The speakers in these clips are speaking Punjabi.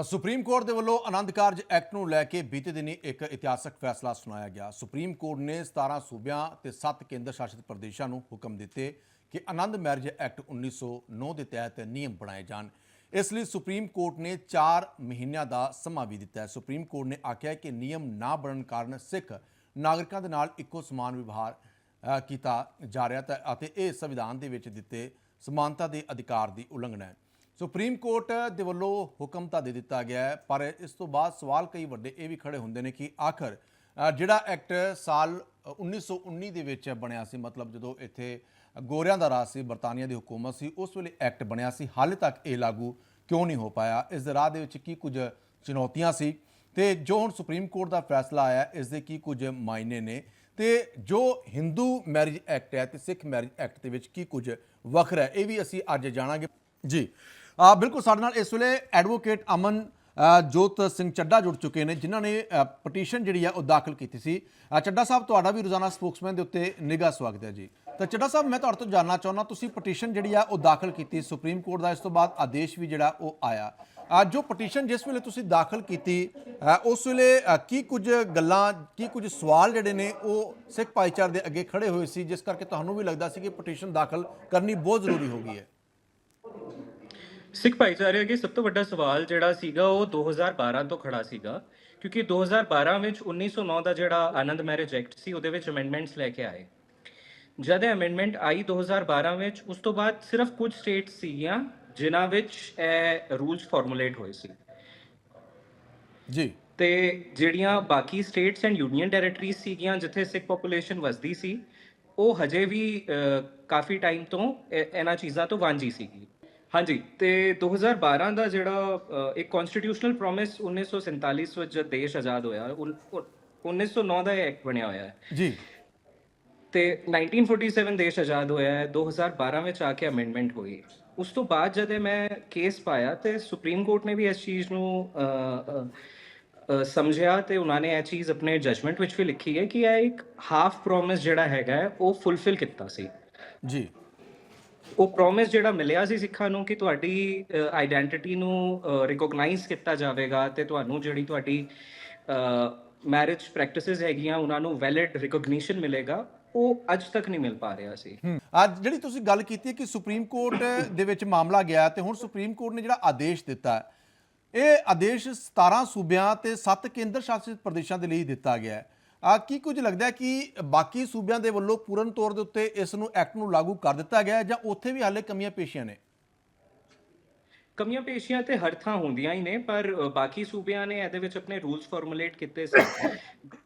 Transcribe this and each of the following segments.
ਤਾਂ ਸੁਪਰੀਮ ਕੋਰਟ ਦੇ ਵੱਲੋਂ ਆਨੰਦ ਕਾਰਜ ਐਕਟ ਨੂੰ ਲੈ ਕੇ ਬੀਤੇ ਦਿਨੀ ਇੱਕ ਇਤਿਹਾਸਕ ਫੈਸਲਾ ਸੁਣਾਇਆ ਗਿਆ। ਸੁਪਰੀਮ ਕੋਰਟ ਨੇ 17 ਸੂਬਿਆਂ ਤੇ 7 ਕੇਂਦਰ ਸ਼ਾਸਿਤ ਪ੍ਰਦੇਸ਼ਾਂ ਨੂੰ ਹੁਕਮ ਦਿੱਤੇ ਕਿ ਆਨੰਦ ਮੈਰਿਜ ਐਕਟ 1909 ਦੇ ਤਹਿਤ ਨਿਯਮ ਬਣਾਏ ਜਾਣ। ਇਸ ਲਈ ਸੁਪਰੀਮ ਕੋਰਟ ਨੇ 4 ਮਹੀਨਿਆਂ ਦਾ ਸਮਾਂ ਵੀ ਦਿੱਤਾ ਹੈ। ਸੁਪਰੀਮ ਕੋਰਟ ਨੇ ਆਖਿਆ ਕਿ ਨਿਯਮ ਨਾ ਬਣਨ ਕਾਰਨ ਸਿੱਖ ਨਾਗਰਿਕਾਂ ਦੇ ਨਾਲ ਇੱਕੋ ਸਮਾਨ ਵਿਵਹਾਰ ਕੀਤਾ ਜਾ ਰਿਹਾ ਤਾਂ ਅਤੇ ਇਹ ਸੰਵਿਧਾਨ ਦੇ ਵਿੱਚ ਦਿੱਤੇ ਸਮਾਨਤਾ ਦੇ ਅਧਿਕਾਰ ਦੀ ਉਲੰਘਣਾ ਹੈ। ਸੁਪਰੀਮ ਕੋਰਟ ਦੇ ਵੱਲੋਂ ਹੁਕਮ ਤਾਂ ਦੇ ਦਿੱਤਾ ਗਿਆ ਹੈ, ਪਰ ਇਸ ਤੋਂ ਬਾਅਦ ਸਵਾਲ ਕਈ ਵੱਡੇ ਇਹ ਵੀ ਖੜੇ ਹੁੰਦੇ ਨੇ ਕਿ ਆਖਰ ਜਿਹੜਾ ਐਕਟ ਸਾਲ 1919 ਦੇ ਵਿੱਚ ਬਣਿਆ ਸੀ, ਮਤਲਬ ਜਦੋਂ ਇੱਥੇ ਗੋਰਿਆਂ ਦਾ ਰਾਜ ਸੀ, ਬਰਤਾਨੀਆ ਦੀ ਹਕੂਮਤ ਸੀ, ਉਸ ਵੇਲੇ ਐਕਟ ਬਣਿਆ ਸੀ, ਹਾਲੇ ਤੱਕ ਇਹ ਲਾਗੂ ਕਿਉਂ ਨਹੀਂ ਹੋ ਪਾਇਆ? ਇਸ ਦੇ ਰਾਹ ਦੇ ਵਿੱਚ ਕੀ ਕੁਝ ਚੁਣੌਤੀਆਂ ਸੀ? ਤੇ ਜੋ ਹੁਣ ਸੁਪਰੀਮ ਕੋਰਟ ਦਾ ਫੈਸਲਾ ਆਇਆ, ਇਸ ਦੇ ਕੀ ਕੁਝ ਮਾਇਨੇ ਨੇ? ਤੇ ਜੋ ਹਿੰਦੂ ਮੈਰਿਜ ਐਕਟ ਹੈ ਤੇ ਸਿੱਖ ਮੈਰਿਜ ਐਕਟ ਦੇ ਵਿੱਚ ਕੀ ਕੁਝ ਵੱਖਰਾ ਹੈ, ਇਹ ਵੀ ਅਸੀਂ ਅੱਜ ਜਾਣਾਂਗੇ। ਜੀ ਆ ਬਿਲਕੁਲ ਸਾਡੇ ਨਾਲ ਇਸ ਵੇਲੇ ਐਡਵੋਕੇਟ ਅਮਨ ਜੋਤ ਸਿੰਘ ਚੱਡਾ ਜੁੜ ਚੁੱਕੇ ਨੇ ਜਿਨ੍ਹਾਂ ਨੇ ਪਟੀਸ਼ਨ ਜਿਹੜੀ ਆ ਉਹ ਦਾਖਲ ਕੀਤੀ ਸੀ। ਅ, ਚੱਡਾ ਸਾਹਿਬ ਤੁਹਾਡਾ ਵੀ ਰੋਜ਼ਾਨਾ ਸਪੋਕਸਮੈਨ ਦੇ ਉੱਤੇ ਨਿਗਾਹ ਸਵਾਗਤ ਹੈ ਜੀ। ਤਾਂ ਚੱਡਾ ਸਾਹਿਬ ਮੈਂ ਤੁਹਾਡੇ ਤੋਂ ਜਾਨਣਾ ਚਾਹੁੰਦਾ ਤੁਸੀਂ ਪਟੀਸ਼ਨ ਜਿਹੜੀ ਆ ਉਹ ਦਾਖਲ ਕੀਤੀ ਸੁਪਰੀਮ ਕੋਰਟ ਦਾ ਇਸ ਤੋਂ ਬਾਅਦ ਆਦੇਸ਼ ਵੀ ਜਿਹੜਾ ਉਹ ਆਇਆ। ਅ, ਜੋ ਪਟੀਸ਼ਨ ਜਿਸ ਵੇਲੇ ਤੁਸੀਂ ਦਾਖਲ ਕੀਤੀ ਉਸ ਵੇਲੇ ਕੀ ਕੁਝ ਗੱਲਾਂ ਕੀ ਕੁਝ ਸਵਾਲ ਜਿਹੜੇ ਨੇ ਉਹ ਸਿੱਖ ਭਾਈਚਾਰੇ ਦੇ ਅੱਗੇ ਖੜੇ ਹੋਏ ਸੀ ਜਿਸ ਕਰਕੇ ਤੁਹਾਨੂੰ ਵੀ ਲੱਗਦਾ ਸੀ ਕਿ ਪਟੀਸ਼ਨ ਦਾਖਲ ਕਰਨੀ ਬਹੁਤ ਜ਼ਰੂਰੀ ਹੋ ਗਈ ਹੈ। ਸਿੱਖ ਭਾਈਚਾਰੇ ਅੱਗੇ ਸਭ ਤੋਂ ਵੱਡਾ ਸਵਾਲ ਜਿਹੜਾ ਸੀਗਾ ਉਹ 2012 ਤੋਂ ਖੜਾ ਸੀਗਾ। ਕਿਉਂਕਿ 2012 ਵਿੱਚ 1909 ਦਾ ਜਿਹੜਾ ਆਨੰਦ ਮੈਰਿਜ ਐਕਟ ਸੀ ਉਹਦੇ ਵਿੱਚ ਅਮੈਂਡਮੈਂਟਸ ਲੈ ਕੇ ਆਏ। ਜਦ ਇਹ ਅਮੈਂਡਮੈਂਟ ਆਈ 2012 ਵਿੱਚ ਉਸ ਤੋਂ ਬਾਅਦ ਸਿਰਫ ਕੁਝ ਸਟੇਟਸ ਸੀਗੀਆਂ ਜਿਨ੍ਹਾਂ ਵਿੱਚ ਇਹ ਰੂਲਸ ਫਾਰਮੂਲੇਟ ਹੋਏ ਸੀ। ਜੀ। ਤੇ ਜਿਹੜੀਆਂ ਬਾਕੀ ਸਟੇਟਸ ਐਂਡ ਯੂਨੀਅਨ ਟੈਰੀਟਰੀਜ਼ ਸੀਗੀਆਂ ਜਿੱਥੇ ਸਿੱਖ ਪੋਪੂਲੇਸ਼ਨ ਵਸਦੀ ਸੀ ਉਹ ਹਜੇ ਵੀ ਕਾਫੀ ਟਾਈਮ ਤੋਂ ਇਹ- ਇਹਨਾਂ ਚੀਜ਼ਾਂ ਤੋਂ ਵਾਂਝੀ ਸੀਗੀ। ਹਾਂਜੀ ਤੇ 2012 ਦਾ ਜਿਹੜਾ ਇੱਕ ਕਨਸਟੀਟਿਊਸ਼ਨਲ ਪ੍ਰੋਮਿਸ 1947 ਵਿੱਚ ਜਦ ਦੇਸ਼ ਆਜ਼ਾਦ ਹੋਇਆ ਉਨ- ਉਨ- 1909 ਦਾ ਇਹ ਐਕਟ ਬਣਿਆ ਹੋਇਆ ਹੈ। ਜੀ। ਤੇ 1947 ਦੇਸ਼ ਆਜ਼ਾਦ ਹੋਇਆ ਹੈ 2012 ਵਿੱਚ ਆ ਕੇ ਅਮੈਂਡਮੈਂਟ ਹੋਈ। ਉਸ ਤੋਂ ਬਾਅਦ ਜਦ ਇਹ ਮੈਂ ਕੇਸ ਪਾਇਆ ਤੇ ਸੁਪਰੀਮ ਕੋਰਟ ਨੇ ਵੀ ਇਸ ਚੀਜ਼ ਨੂੰ ਸਮਝਿਆ ਤੇ ਉਹਨਾਂ ਨੇ ਇਹ ਚੀਜ਼ ਆਪਣੇ ਜਜਮੈਂਟ ਵਿੱਚ ਵੀ ਲਿਖੀ ਹੈ ਕਿ ਇਹ ਇੱਕ ਹਾਫ ਪ੍ਰੋਮਿਸ ਜਿਹੜਾ ਹੈਗਾ ਹੈ, ਉਹ ਫੁੱਲਫਿਲ ਕੀਤਾ ਸੀ। ਜੀ। ਉਹ ਪ੍ਰੋਮਿਸ ਜਿਹੜਾ ਮਿਲਿਆ ਸੀ ਸਿੱਖਾਂ ਨੂੰ ਕਿ ਤੁਹਾਡੀ ਆਈਡੈਂਟੀਟੀ ਨੂੰ ਰਿਕੋਗਨਾਈਜ਼ ਕੀਤਾ ਜਾਵੇਗਾ ਤੇ ਤੁਹਾਨੂੰ ਜਿਹੜੀ ਤੁਹਾਡੀ ਮੈਰਿਜ ਪ੍ਰੈਕਟਿਸਿਸ ਹੈਗੀਆਂ ਉਹਨਾਂ ਨੂੰ ਵੈਲਿਡ ਰਿਕੋਗਨੀਸ਼ਨ ਮਿਲੇਗਾ, ਉਹ ਅੱਜ ਤੱਕ ਨਹੀਂ ਮਿਲ ਪਾ ਰਿਹਾ ਸੀ। ਅੱਜ ਜਿਹੜੀ ਤੁਸੀਂ ਗੱਲ ਕੀਤੀ ਹੈ ਕਿ ਸੁਪਰੀਮ ਕੋਰਟ ਦੇ ਵਿੱਚ ਮਾਮਲਾ ਗਿਆ ਤੇ ਹੁਣ ਸੁਪਰੀਮ ਕੋਰਟ ਨੇ ਜਿਹੜਾ ਆਦੇਸ਼ ਦਿੱਤਾ ਇਹ ਆਦੇਸ਼ 17 ਸੂਬਿਆਂ ਤੇ 7 ਕੇਂਦਰ ਸ਼ਾਸਿਤ ਪ੍ਰਦੇਸ਼ਾਂ ਦੇ ਲਈ ਦਿੱਤਾ ਗਿਆ ਹੈ। ਆ ਕੀ ਕੁਝ ਲੱਗਦਾ ਕਿ ਬਾਕੀ ਸੂਬਿਆਂ ਦੇ ਵੱਲੋਂ ਪੂਰਨ ਤੌਰ ਦੇ ਉੱਤੇ ਇਸ ਨੂੰ ਐਕਟ ਨੂੰ ਲਾਗੂ ਕਰ ਦਿੱਤਾ ਗਿਆ ਜਾਂ ਉੱਥੇ ਵੀ ਹਾਲੇ ਕਮੀਆਂ ਪੇਸ਼ੀਆਂ ਨੇ? ਕਮੀਆਂ ਪੇਸ਼ੀਆਂ ਤੇ ਹਰ ਥਾਂ ਹੁੰਦੀਆਂ ਹੀ ਨੇ ਪਰ ਬਾਕੀ ਸੂਬਿਆਂ ਨੇ ਇਹਦੇ ਵਿੱਚ ਆਪਣੇ ਰੂਲਸ ਫਾਰਮੂਲੇਟ ਕੀਤੇ ਸੀ।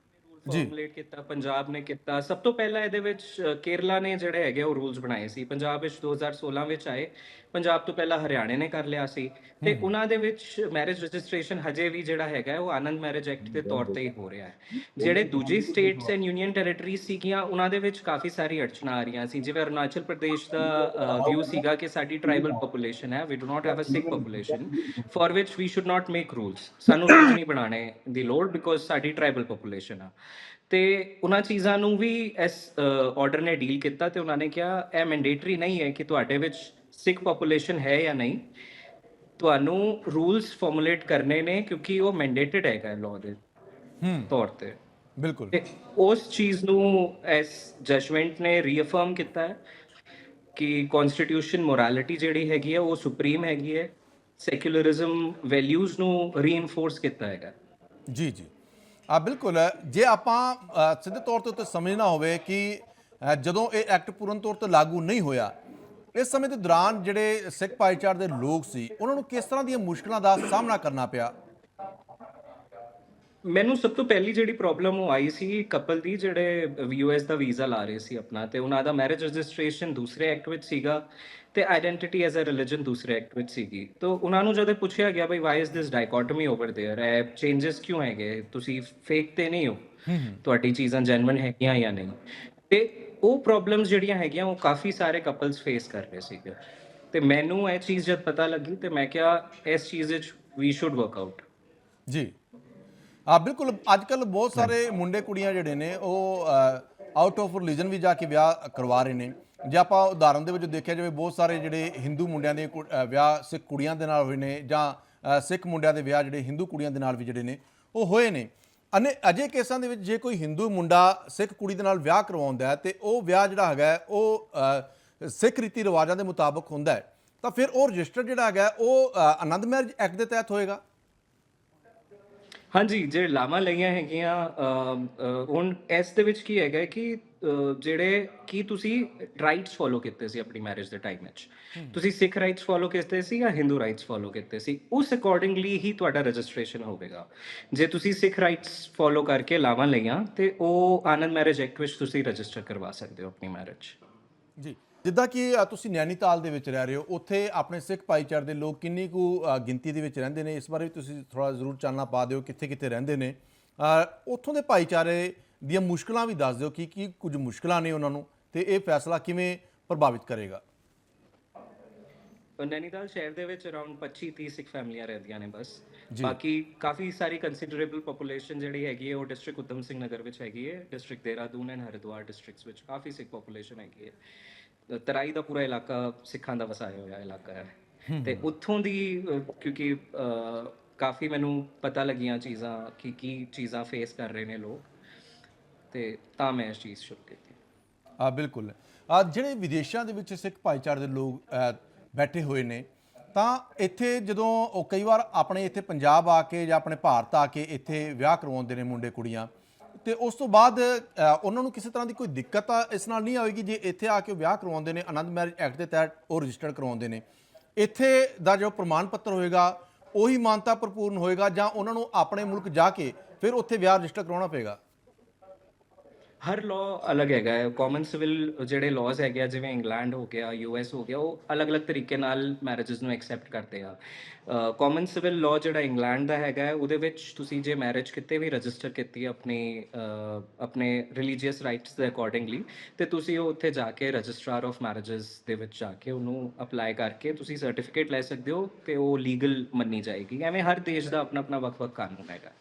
ਜੀ। ਫਾਰਮੂਲੇਟ ਕੀਤਾ ਪੰਜਾਬ ਨੇ ਕੀਤਾ। ਸਭ ਤੋਂ ਪਹਿਲਾਂ ਇਹਦੇ ਵਿੱਚ ਕੇਰਲਾ ਨੇ ਜਿਹੜੇ ਹੈਗੇ ਉਹ ਰੂਲਸ ਬਣਾਏ ਸੀ। ਪੰਜਾਬ ਵਿੱਚ 2016 ਵਿੱਚ ਆਏ। ਪੰਜਾਬ ਤੋਂ ਪਹਿਲਾਂ ਹਰਿਆਣੇ ਨੇ ਕਰ ਲਿਆ ਸੀ। ਤੇ ਉਹਨਾਂ ਦੇ ਵਿੱਚ ਮੈਰਿਜ ਰਜਿਸਟ੍ਰੇਸ਼ਨ ਹਜੇ ਵੀ ਜਿਹੜਾ ਹੈਗਾ ਉਹ ਆਨੰਦ ਮੈਰਿਜ ਐਕਟ ਦੇ ਤੌਰ ਤੇ ਹੀ ਹੋ ਰਿਹਾ ਹੈ। ਜਿਹੜੇ ਦੂਜੀ ਸਟੇਟਸ ਐਂਡ ਯੂਨੀਅਨ ਟੈਰੀਟਰੀਜ਼ ਸੀਗੀਆਂ ਉਹਨਾਂ ਦੇ ਵਿੱਚ ਕਾਫੀ ਸਾਰੀ ਅੜਚਣਾਂ ਆ ਰਹੀਆਂ ਸੀ। ਜਿਵੇਂ ਅਰੁਣਾਚਲ ਪ੍ਰਦੇਸ਼ ਦਾ ਵਿਊ ਸੀਗਾ ਕਿ ਸਾਡੀ ਟ੍ਰਾਈਬਲ ਪੋਪੂਲੇਸ਼ਨ ਹੈ। We do not have a Sikh population for which we should not make rules ਸਾਨੂੰ ਰੂਲਸ ਨਹੀਂ ਬਣਾਉਣੇ ਦੀ ਲੋੜ ਬਿਕੋਜ਼ ਸਾਡੀ ਟ੍ਰਾਈਬਲ ਪੋਪੂਲੇਸ਼ਨ ਆ। ਤੇ ਉਹਨਾਂ ਚੀਜ਼ਾਂ ਨੂੰ ਵੀ ਇਸ ਆਰਡਰ ਨੇ ਡੀਲ ਕੀਤਾ ਤੇ ਉਹਨਾਂ ਨੇ ਕਿਹਾ ਇਹ ਮੈਂਡੇਟਰੀ ਨਹੀਂ ਹੈ ਕਿ ਤੁਹਾਡੇ ਵਿੱਚ ਸਿੱਖ ਪੋਪੂਲੇਸ਼ਨ ਹੈ ਜਾਂ ਨਹੀਂ ਤੁਹਾਨੂੰ ਰੂਲਸ ਫਾਰਮੂਲੇਟ ਕਰਨੇ ਨੇ ਕਿਉਂਕਿ ਉਹ ਮੈਂਡੇਟਡ ਹੈਗਾ ਲਾਅ ਦੇ ਹੂੰ ਤੌਰ ਤੇ ਬਿਲਕੁਲ ਉਸ ਚੀਜ਼ ਨੂੰ ਇਸ ਜਜਮੈਂਟ ਨੇ ਰੀਅਫਰਮ ਕੀਤਾ ਹੈ ਕਿ ਕਨਸਟੀਟਿਊਸ਼ਨ ਮੋਰਾਲਿਟੀ ਜਿਹੜੀ ਹੈਗੀ ਹੈ ਉਹ ਸੁਪਰੀਮ ਹੈਗੀ ਹੈ ਸੈਕੂਲਰਿਜ਼ਮ ਵੈਲਿਊਜ਼ ਨੂੰ ਰੀਇਨਫੋਰਸ ਕੀਤਾ ਹੈਗਾ ਜੀ ਜੀ ਆ ਬਿਲਕੁਲ ਜੇ ਆਪਾਂ ਸਿੱਧੇ ਤੌਰ ਤੇ ਸਮਝਣਾ ਹੋਵੇ ਕਿ ਜਦੋਂ ਇਹ ਐਕਟ ਪੂਰਨ ਤੌਰ ਤੇ ਲਾਗੂ ਨਹੀਂ ਹੋਇਆ ਇਸ ਸਮੇਂ ਦੇ ਦੌਰਾਨ ਜਿਹੜੇ ਸਿੱਖ ਭਾਈਚਾਰੇ ਦੇ ਲੋਕ ਸੀ ਉਹਨਾਂ ਨੂੰ ਕਿਸ ਤਰ੍ਹਾਂ ਦੀਆਂ ਮੁਸ਼ਕਲਾਂ ਦਾ ਸਾਹਮਣਾ ਕਰਨਾ ਪਿਆ? ਮੈਨੂੰ ਸਭ ਤੋਂ ਪਹਿਲੀ ਜਿਹੜੀ ਪ੍ਰੋਬਲਮ ਉਹ ਆਈ ਸੀ ਕਪਲ ਦੀ ਜਿਹੜੇ ਯੂਐਸ ਦਾ ਵੀਜ਼ਾ ਲਾ ਰਹੇ ਸੀ ਆਪਣਾ ਤੇ ਉਹਨਾਂ ਦਾ ਮੈਰਿਜ ਰਜਿਸਟ੍ਰੇਸ਼ਨ ਦੂਸਰੇ ਐਕਟ ਵਿੱਚ ਸੀਗਾ ਤੇ ਆਇਡੈਂਟੀਟੀ ਐਜ਼ ਅ ਰਿਲੀਜਨ ਦੂਸਰੇ ਐਕਟ ਵਿੱਚ ਸੀਗੀ। ਤੋਂ ਉਹਨਾਂ ਨੂੰ ਜਦੋਂ ਪੁੱਛਿਆ ਗਿਆ ਬਈ why is this dichotomy over there a changes ਕਿਉਂ ਹੈਗੇ? ਤੁਸੀਂ ਫੇਕ ਤੇ ਨਹੀਂ ਹੋ। ਤੁਹਾਡੀ ਚੀਜ਼ਾਂ ਜੈਨੂਇਨ ਹੈਗੀਆਂ ਜਾਂ ਨਹੀਂ? ਤੇ ਉਹ ਪ੍ਰੋਬਲਮਸ ਜਿਹੜੀਆਂ ਹੈਗੀਆਂ ਉਹ ਕਾਫੀ ਸਾਰੇ ਕਪਲਸ ਫੇਸ ਕਰ ਰਹੇ ਸੀਗੇ। ਤੇ ਮੈਨੂੰ ਇਹ ਚੀਜ਼ ਜਦ ਪਤਾ ਲੱਗੀ ਤੇ ਮੈਂ ਕਿਹਾ ਇਸ ਚੀਜ਼ ਵਿੱਚ ਵੀ ਸ਼ੁੱਡ ਵਰਕ ਆਊਟ ਜੀ। ਆ ਬਿਲਕੁਲ ਅੱਜ ਕੱਲ ਬਹੁਤ ਸਾਰੇ ਮੁੰਡੇ ਕੁੜੀਆਂ ਜਿਹੜੇ ਨੇ ਉਹ ਆਊਟ ਆਫ ਰਿਲੀਜਨ ਵੀ ਜਾ ਕੇ ਵਿਆਹ ਕਰਵਾ ਰਹੇ ਨੇ। ਜੇ ਆਪਾਂ ਉਦਾਹਰਨ ਦੇ ਵਿੱਚ ਦੇਖਿਆ ਜਾਵੇ ਬਹੁਤ ਸਾਰੇ ਜਿਹੜੇ ਹਿੰਦੂ ਮੁੰਡਿਆਂ ਦੇ ਵਿਆਹ ਸਿੱਖ ਕੁੜੀਆਂ ਦੇ ਨਾਲ ਹੋਏ ਨੇ ਜਾਂ ਸਿੱਖ ਮੁੰਡਿਆਂ ਦੇ ਵਿਆਹ ਜਿਹੜੇ ਹਿੰਦੂ ਕੁੜੀਆਂ ਦੇ ਨਾਲ ਵੀ ਜਿਹੜੇ ਨੇ ਉਹ ਹੋਏ ਨੇ। ਅਨੇ ਅਜੇ ਕੇਸਾਂ ਦੇ ਵਿੱਚ ਜੇ ਕੋਈ ਹਿੰਦੂ ਮੁੰਡਾ ਸਿੱਖ ਕੁੜੀ ਦੇ ਨਾਲ ਵਿਆਹ ਕਰਵਾਉਂਦਾ ਹੈ ਤੇ ਉਹ ਵਿਆਹ ਜਿਹੜਾ ਹੈਗਾ ਉਹ ਸਿੱਖ ਰੀਤੀ ਰਿਵਾਜਾਂ ਦੇ ਮੁਤਾਬਕ ਹੁੰਦਾ ਹੈ, ਤਾਂ ਫਿਰ ਉਹ ਰਜਿਸਟਰ ਜਿਹੜਾ ਹੈਗਾ ਉਹ ਆਨੰਦ ਮੈਰਿਜ ਐਕਟ ਦੇ ਤਹਿਤ ਹੋਏਗਾ? ਹਾਂਜੀ, ਜੇ ਲਾਵਾਂ ਲਈਆਂ ਹੈਗੀਆਂ ਹੁਣ ਇਸ ਦੇ ਵਿੱਚ ਕੀ ਹੈਗਾ ਕਿ ਜਿਹੜੇ ਕੀ ਤੁਸੀਂ ਰਾਈਟਸ ਫੋਲੋ ਕੀਤੇ ਸੀ ਆਪਣੀ ਮੈਰਿਜ ਦੇ ਟਾਈਮ ਵਿੱਚ? ਤੁਸੀਂ ਸਿੱਖ ਰਾਈਟਸ ਫੋਲੋ ਕੀਤੇ ਸੀ ਜਾਂ ਹਿੰਦੂ ਰਾਈਟਸ ਫੋਲੋ ਕੀਤੇ ਸੀ? ਉਸ ਅਕੋਰਡਿੰਗਲੀ ਹੀ ਤੁਹਾਡਾ ਰਜਿਸਟ੍ਰੇਸ਼ਨ ਹੋਵੇਗਾ। ਜੇ ਤੁਸੀਂ ਸਿੱਖ ਰਾਈਟਸ ਫੋਲੋ ਕਰਕੇ ਲਾਵਾਂ ਲਈਆਂ ਤੇ ਉਹ ਆਨੰਦ ਮੈਰਿਜ ਐਕਟ ਵਿੱਚ ਤੁਸੀਂ ਰਜਿਸਟਰ ਕਰਵਾ ਸਕਦੇ ਹੋ ਆਪਣੀ ਮੈਰਿਜ ਜੀ ਜਿੱਦਾਂ ਕਿ ਤੁਸੀਂ ਨੈਨੀਤਾਲ ਦੇ ਵਿੱਚ ਰਹਿ ਰਹੇ ਹੋ ਉੱਥੇ ਆਪਣੇ ਸਿੱਖ ਭਾਈਚਾਰੇ ਦੇ ਲੋਕ ਕਿੰਨੀ ਕੁ ਗਿਣਤੀ ਦੇ ਵਿੱਚ ਰਹਿੰਦੇ ਨੇ? ਇਸ ਬਾਰੇ ਵੀ ਤੁਸੀਂ ਥੋੜਾ ਜ਼ਰੂਰ ਚਾਨਣਾ ਪਾ ਦਿਓ ਕਿੱਥੇ ਕਿੱਥੇ ਰਹਿੰਦੇ ਨੇ। ਉੱਥੋਂ ਦੇ ਭਾਈਚਾਰੇ ਦੀਆਂ ਮੁਸ਼ਕਲਾਂ ਵੀ ਦੱਸ ਦਿਓ ਕਿ ਕੀ ਕੁਝ ਮੁਸ਼ਕਲਾਂ ਨੇ ਉਹਨਾਂ ਨੂੰ ਤੇ ਇਹ ਫੈਸਲਾ ਕਿਵੇਂ ਪ੍ਰਭਾਵਿਤ ਕਰੇਗਾ? ਨੈਨੀਤਾਲ ਸ਼ਹਿਰ ਦੇ ਵਿੱਚ ਅਰਾਊਂਡ 25 30 ਸਿੱਖ ਫੈਮਲੀਆਂ ਰਹਿੰਦੀਆਂ ਨੇ ਬਸ। ਬਾਕੀ ਕਾਫੀ ਸਾਰੀ ਕੰਸੀਡਰੇਬਲ ਪੋਪੂਲੇਸ਼ਨ ਜਿਹੜੀ ਹੈਗੀ ਹੈ ਉਹ ਡਿਸਟ੍ਰਿਕਟ ਉਦਮ ਸਿੰਘ ਨਗਰ ਵਿੱਚ ਹੈਗੀ ਹੈ district Dehradun and Haridwar districts ਵਿੱਚ ਕਾਫੀ ਸਿੱਖ ਪੋਪੂਲੇਸ਼ਨ ਹੈਗੀ ਹੈ। ਤਰਾਈ ਦਾ ਪੂਰਾ ਇਲਾਕਾ ਸਿੱਖਾਂ ਦਾ ਵਸਾਇਆ ਹੋਇਆ ਇਲਾਕਾ ਹੈ। ਤੇ ਉੱਥੋਂ ਦੀ ਕਿਉਂਕਿ ਕਾਫੀ ਮੈਨੂੰ ਪਤਾ ਲੱਗੀਆਂ ਚੀਜ਼ਾਂ ਕਿ ਕੀ ਚੀਜ਼ਾਂ ਫੇਸ ਕਰ ਰਹੇ ਨੇ ਲੋਕ। ਤੇ ਤਾਂ ਮੈਂ ਇਸ ਚੀਜ਼ ਸ਼ੁਰੂ ਕੀਤੀ। ਆ ਬਿਲਕੁਲ। ਆ ਜਿਹੜੇ ਵਿਦੇਸ਼ਾਂ ਦੇ ਵਿੱਚ ਸਿੱਖ ਭਾਈਚਾਰੇ ਦੇ ਲੋਕ ਬੈਠੇ ਹੋਏ ਨੇ, ਤਾਂ ਇੱਥੇ ਜਦੋਂ ਉਹ ਕਈ ਵਾਰ ਆਪਣੇ ਇੱਥੇ ਪੰਜਾਬ ਆ ਕੇ ਜਾਂ ਆਪਣੇ ਭਾਰਤ ਆ ਕੇ ਇੱਥੇ ਵਿਆਹ ਕਰਵਾਉਂਦੇ ਨੇ ਮੁੰਡੇ ਕੁੜੀਆਂ, ਤੇ ਉਸ ਤੋਂ ਬਾਅਦ ਉਹਨਾਂ ਨੂੰ ਕਿਸੇ ਤਰ੍ਹਾਂ ਦੀ ਕੋਈ ਦਿੱਕਤ ਇਸ ਨਾਲ ਨਹੀਂ ਆਵੇਗੀ ਜੇ ਇੱਥੇ ਆ ਕੇ ਵਿਆਹ ਕਰਵਾਉਂਦੇ ਨੇ, ਆਨੰਦ ਮੈਰਿਜ ਐਕਟ ਦੇ ਤਹਿਤ ਉਹ ਰਜਿਸਟਰ ਕਰਵਾਉਂਦੇ ਨੇ। ਇੱਥੇ ਦਾ ਜੋ ਪ੍ਰਮਾਣ ਪੱਤਰ ਹੋਏਗਾ, ਉਹੀ ਮਾਨਤਾ ਭਰਪੂਰਨ ਹੋਏਗਾ ਜਾਂ ਉਹਨਾਂ ਨੂੰ ਆਪਣੇ ਮੁਲਕ ਜਾ ਕੇ ਫਿਰ ਉੱਥੇ ਵਿਆਹ ਰਜਿਸਟਰ ਕਰਾਉਣਾ ਪਏਗਾ। ਹਰ ਲਾਅ ਅਲੱਗ ਹੈਗਾ ਹੈ। ਕਾਮਨ ਸਿਵਲ ਜਿਹੜੇ ਲਾਜ਼ ਹੈਗੇ ਆ, ਜਿਵੇਂ ਇੰਗਲੈਂਡ ਹੋ ਗਿਆ ਯੂਐਸ ਹੋ ਗਿਆ, ਉਹ ਅਲੱਗ-ਅਲੱਗ ਤਰੀਕੇ ਨਾਲ ਮੈਰਿਜਸ ਨੂੰ ਐਕਸੈਪਟ ਕਰਦੇ ਆ। ਕਾਮਨ ਸਿਵਲ ਲਾਅ ਜਿਹੜਾ ਇੰਗਲੈਂਡ ਦਾ ਹੈਗਾ ਉਹਦੇ ਵਿੱਚ ਤੁਸੀਂ ਜੇ ਮੈਰਿਜ ਕਿਤੇ ਵੀ ਰਜਿਸਟਰ ਕੀਤੀ ਹੈ ਆਪਣੀ ਆਪਣੇ ਰਿਲੀਜੀਅਸ ਰਾਈਟਸ ਦੇ ਅਕੋਰਡਿੰਗਲੀ ਤੇ ਤੁਸੀਂ ਉਹ ਉੱਥੇ ਜਾ ਕੇ ਰਜਿਸਟਰਾਰ ਆਫ ਮੈਰਿਜਸ ਦੇ ਵਿੱਚ ਜਾ ਕੇ ਉਹਨੂੰ ਅਪਲਾਈ ਕਰਕੇ ਤੁਸੀਂ ਸਰਟੀਫਿਕੇਟ ਲੈ ਸਕਦੇ ਹੋ, ਤੇ ਉਹ ਲੀਗਲ ਮੰਨੀ ਜਾਏਗੀ। ਐਵੇਂ ਹਰ ਦੇਸ਼ ਦਾ ਆਪਣਾ ਆਪਣਾ ਵੱਖ-ਵੱਖ ਕਾਨੂੰਨ ਹੈਗਾ।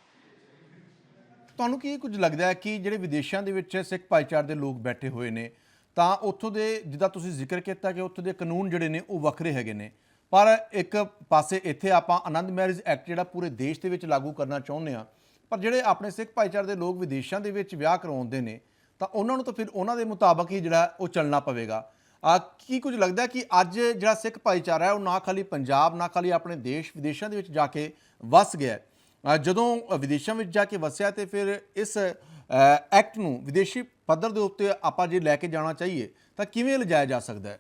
ਤੁਹਾਨੂੰ ਕੀ ਕੁਝ ਲੱਗਦਾ ਹੈ ਕਿ ਜਿਹੜੇ ਵਿਦੇਸ਼ਾਂ ਦੇ ਵਿੱਚ ਸਿੱਖ ਭਾਈਚਾਰੇ ਦੇ ਲੋਕ ਬੈਠੇ ਹੋਏ ਨੇ, ਤਾਂ ਉੱਥੋਂ ਦੇ ਜਿੱਦਾਂ ਤੁਸੀਂ ਜ਼ਿਕਰ ਕੀਤਾ ਕਿ ਉੱਥੋਂ ਦੇ ਕਾਨੂੰਨ ਜਿਹੜੇ ਨੇ ਉਹ ਵੱਖਰੇ ਹੈਗੇ ਨੇ। ਪਰ ਇੱਕ ਪਾਸੇ ਇੱਥੇ ਆਪਾਂ ਆਨੰਦ ਮੈਰਿਜ ਐਕਟ ਜਿਹੜਾ ਪੂਰੇ ਦੇਸ਼ ਦੇ ਵਿੱਚ ਲਾਗੂ ਕਰਨਾ ਚਾਹੁੰਦੇ ਆ ਪਰ ਜਿਹੜੇ ਆਪਣੇ ਸਿੱਖ ਭਾਈਚਾਰੇ ਦੇ ਲੋਕ ਵਿਦੇਸ਼ਾਂ ਦੇ ਵਿੱਚ ਵਿਆਹ ਕਰਵਾਉਂਦੇ ਨੇ, ਤਾਂ ਉਹਨਾਂ ਨੂੰ ਤਾਂ ਫਿਰ ਉਹਨਾਂ ਦੇ ਮੁਤਾਬਕ ਹੀ ਜਿਹੜਾ ਉਹ ਚੱਲਣਾ ਪਵੇਗਾ। ਆ ਕੀ ਕੁਝ ਲੱਗਦਾ ਕਿ ਅੱਜ ਜਿਹੜਾ ਸਿੱਖ ਭਾਈਚਾਰਾ ਹੈ ਉਹ ਨਾ ਖਾਲੀ ਪੰਜਾਬ, ਨਾ ਖਾਲੀ ਆਪਣੇ ਦੇਸ਼, ਵਿਦੇਸ਼ਾਂ ਦੇ ਵਿੱਚ ਜਾ ਕੇ ਵਸ ਗਿਆ ਹੈ? ਜਦੋਂ ਵਿਦੇਸ਼ਾਂ ਵਿੱਚ ਜਾ ਕੇ ਵਸਿਆ ਤੇ ਫਿਰ ਇਸ ਐਕਟ ਨੂੰ ਵਿਦੇਸ਼ੀ ਪੱਧਰ ਦੇ ਉੱਤੇ ਆਪਾਂ ਜੇ ਲੈ ਕੇ ਜਾਣਾ ਚਾਹੀਏ, ਤਾਂ ਕਿਵੇਂ ਲਿਜਾਇਆ ਜਾ ਸਕਦਾ ਹੈ?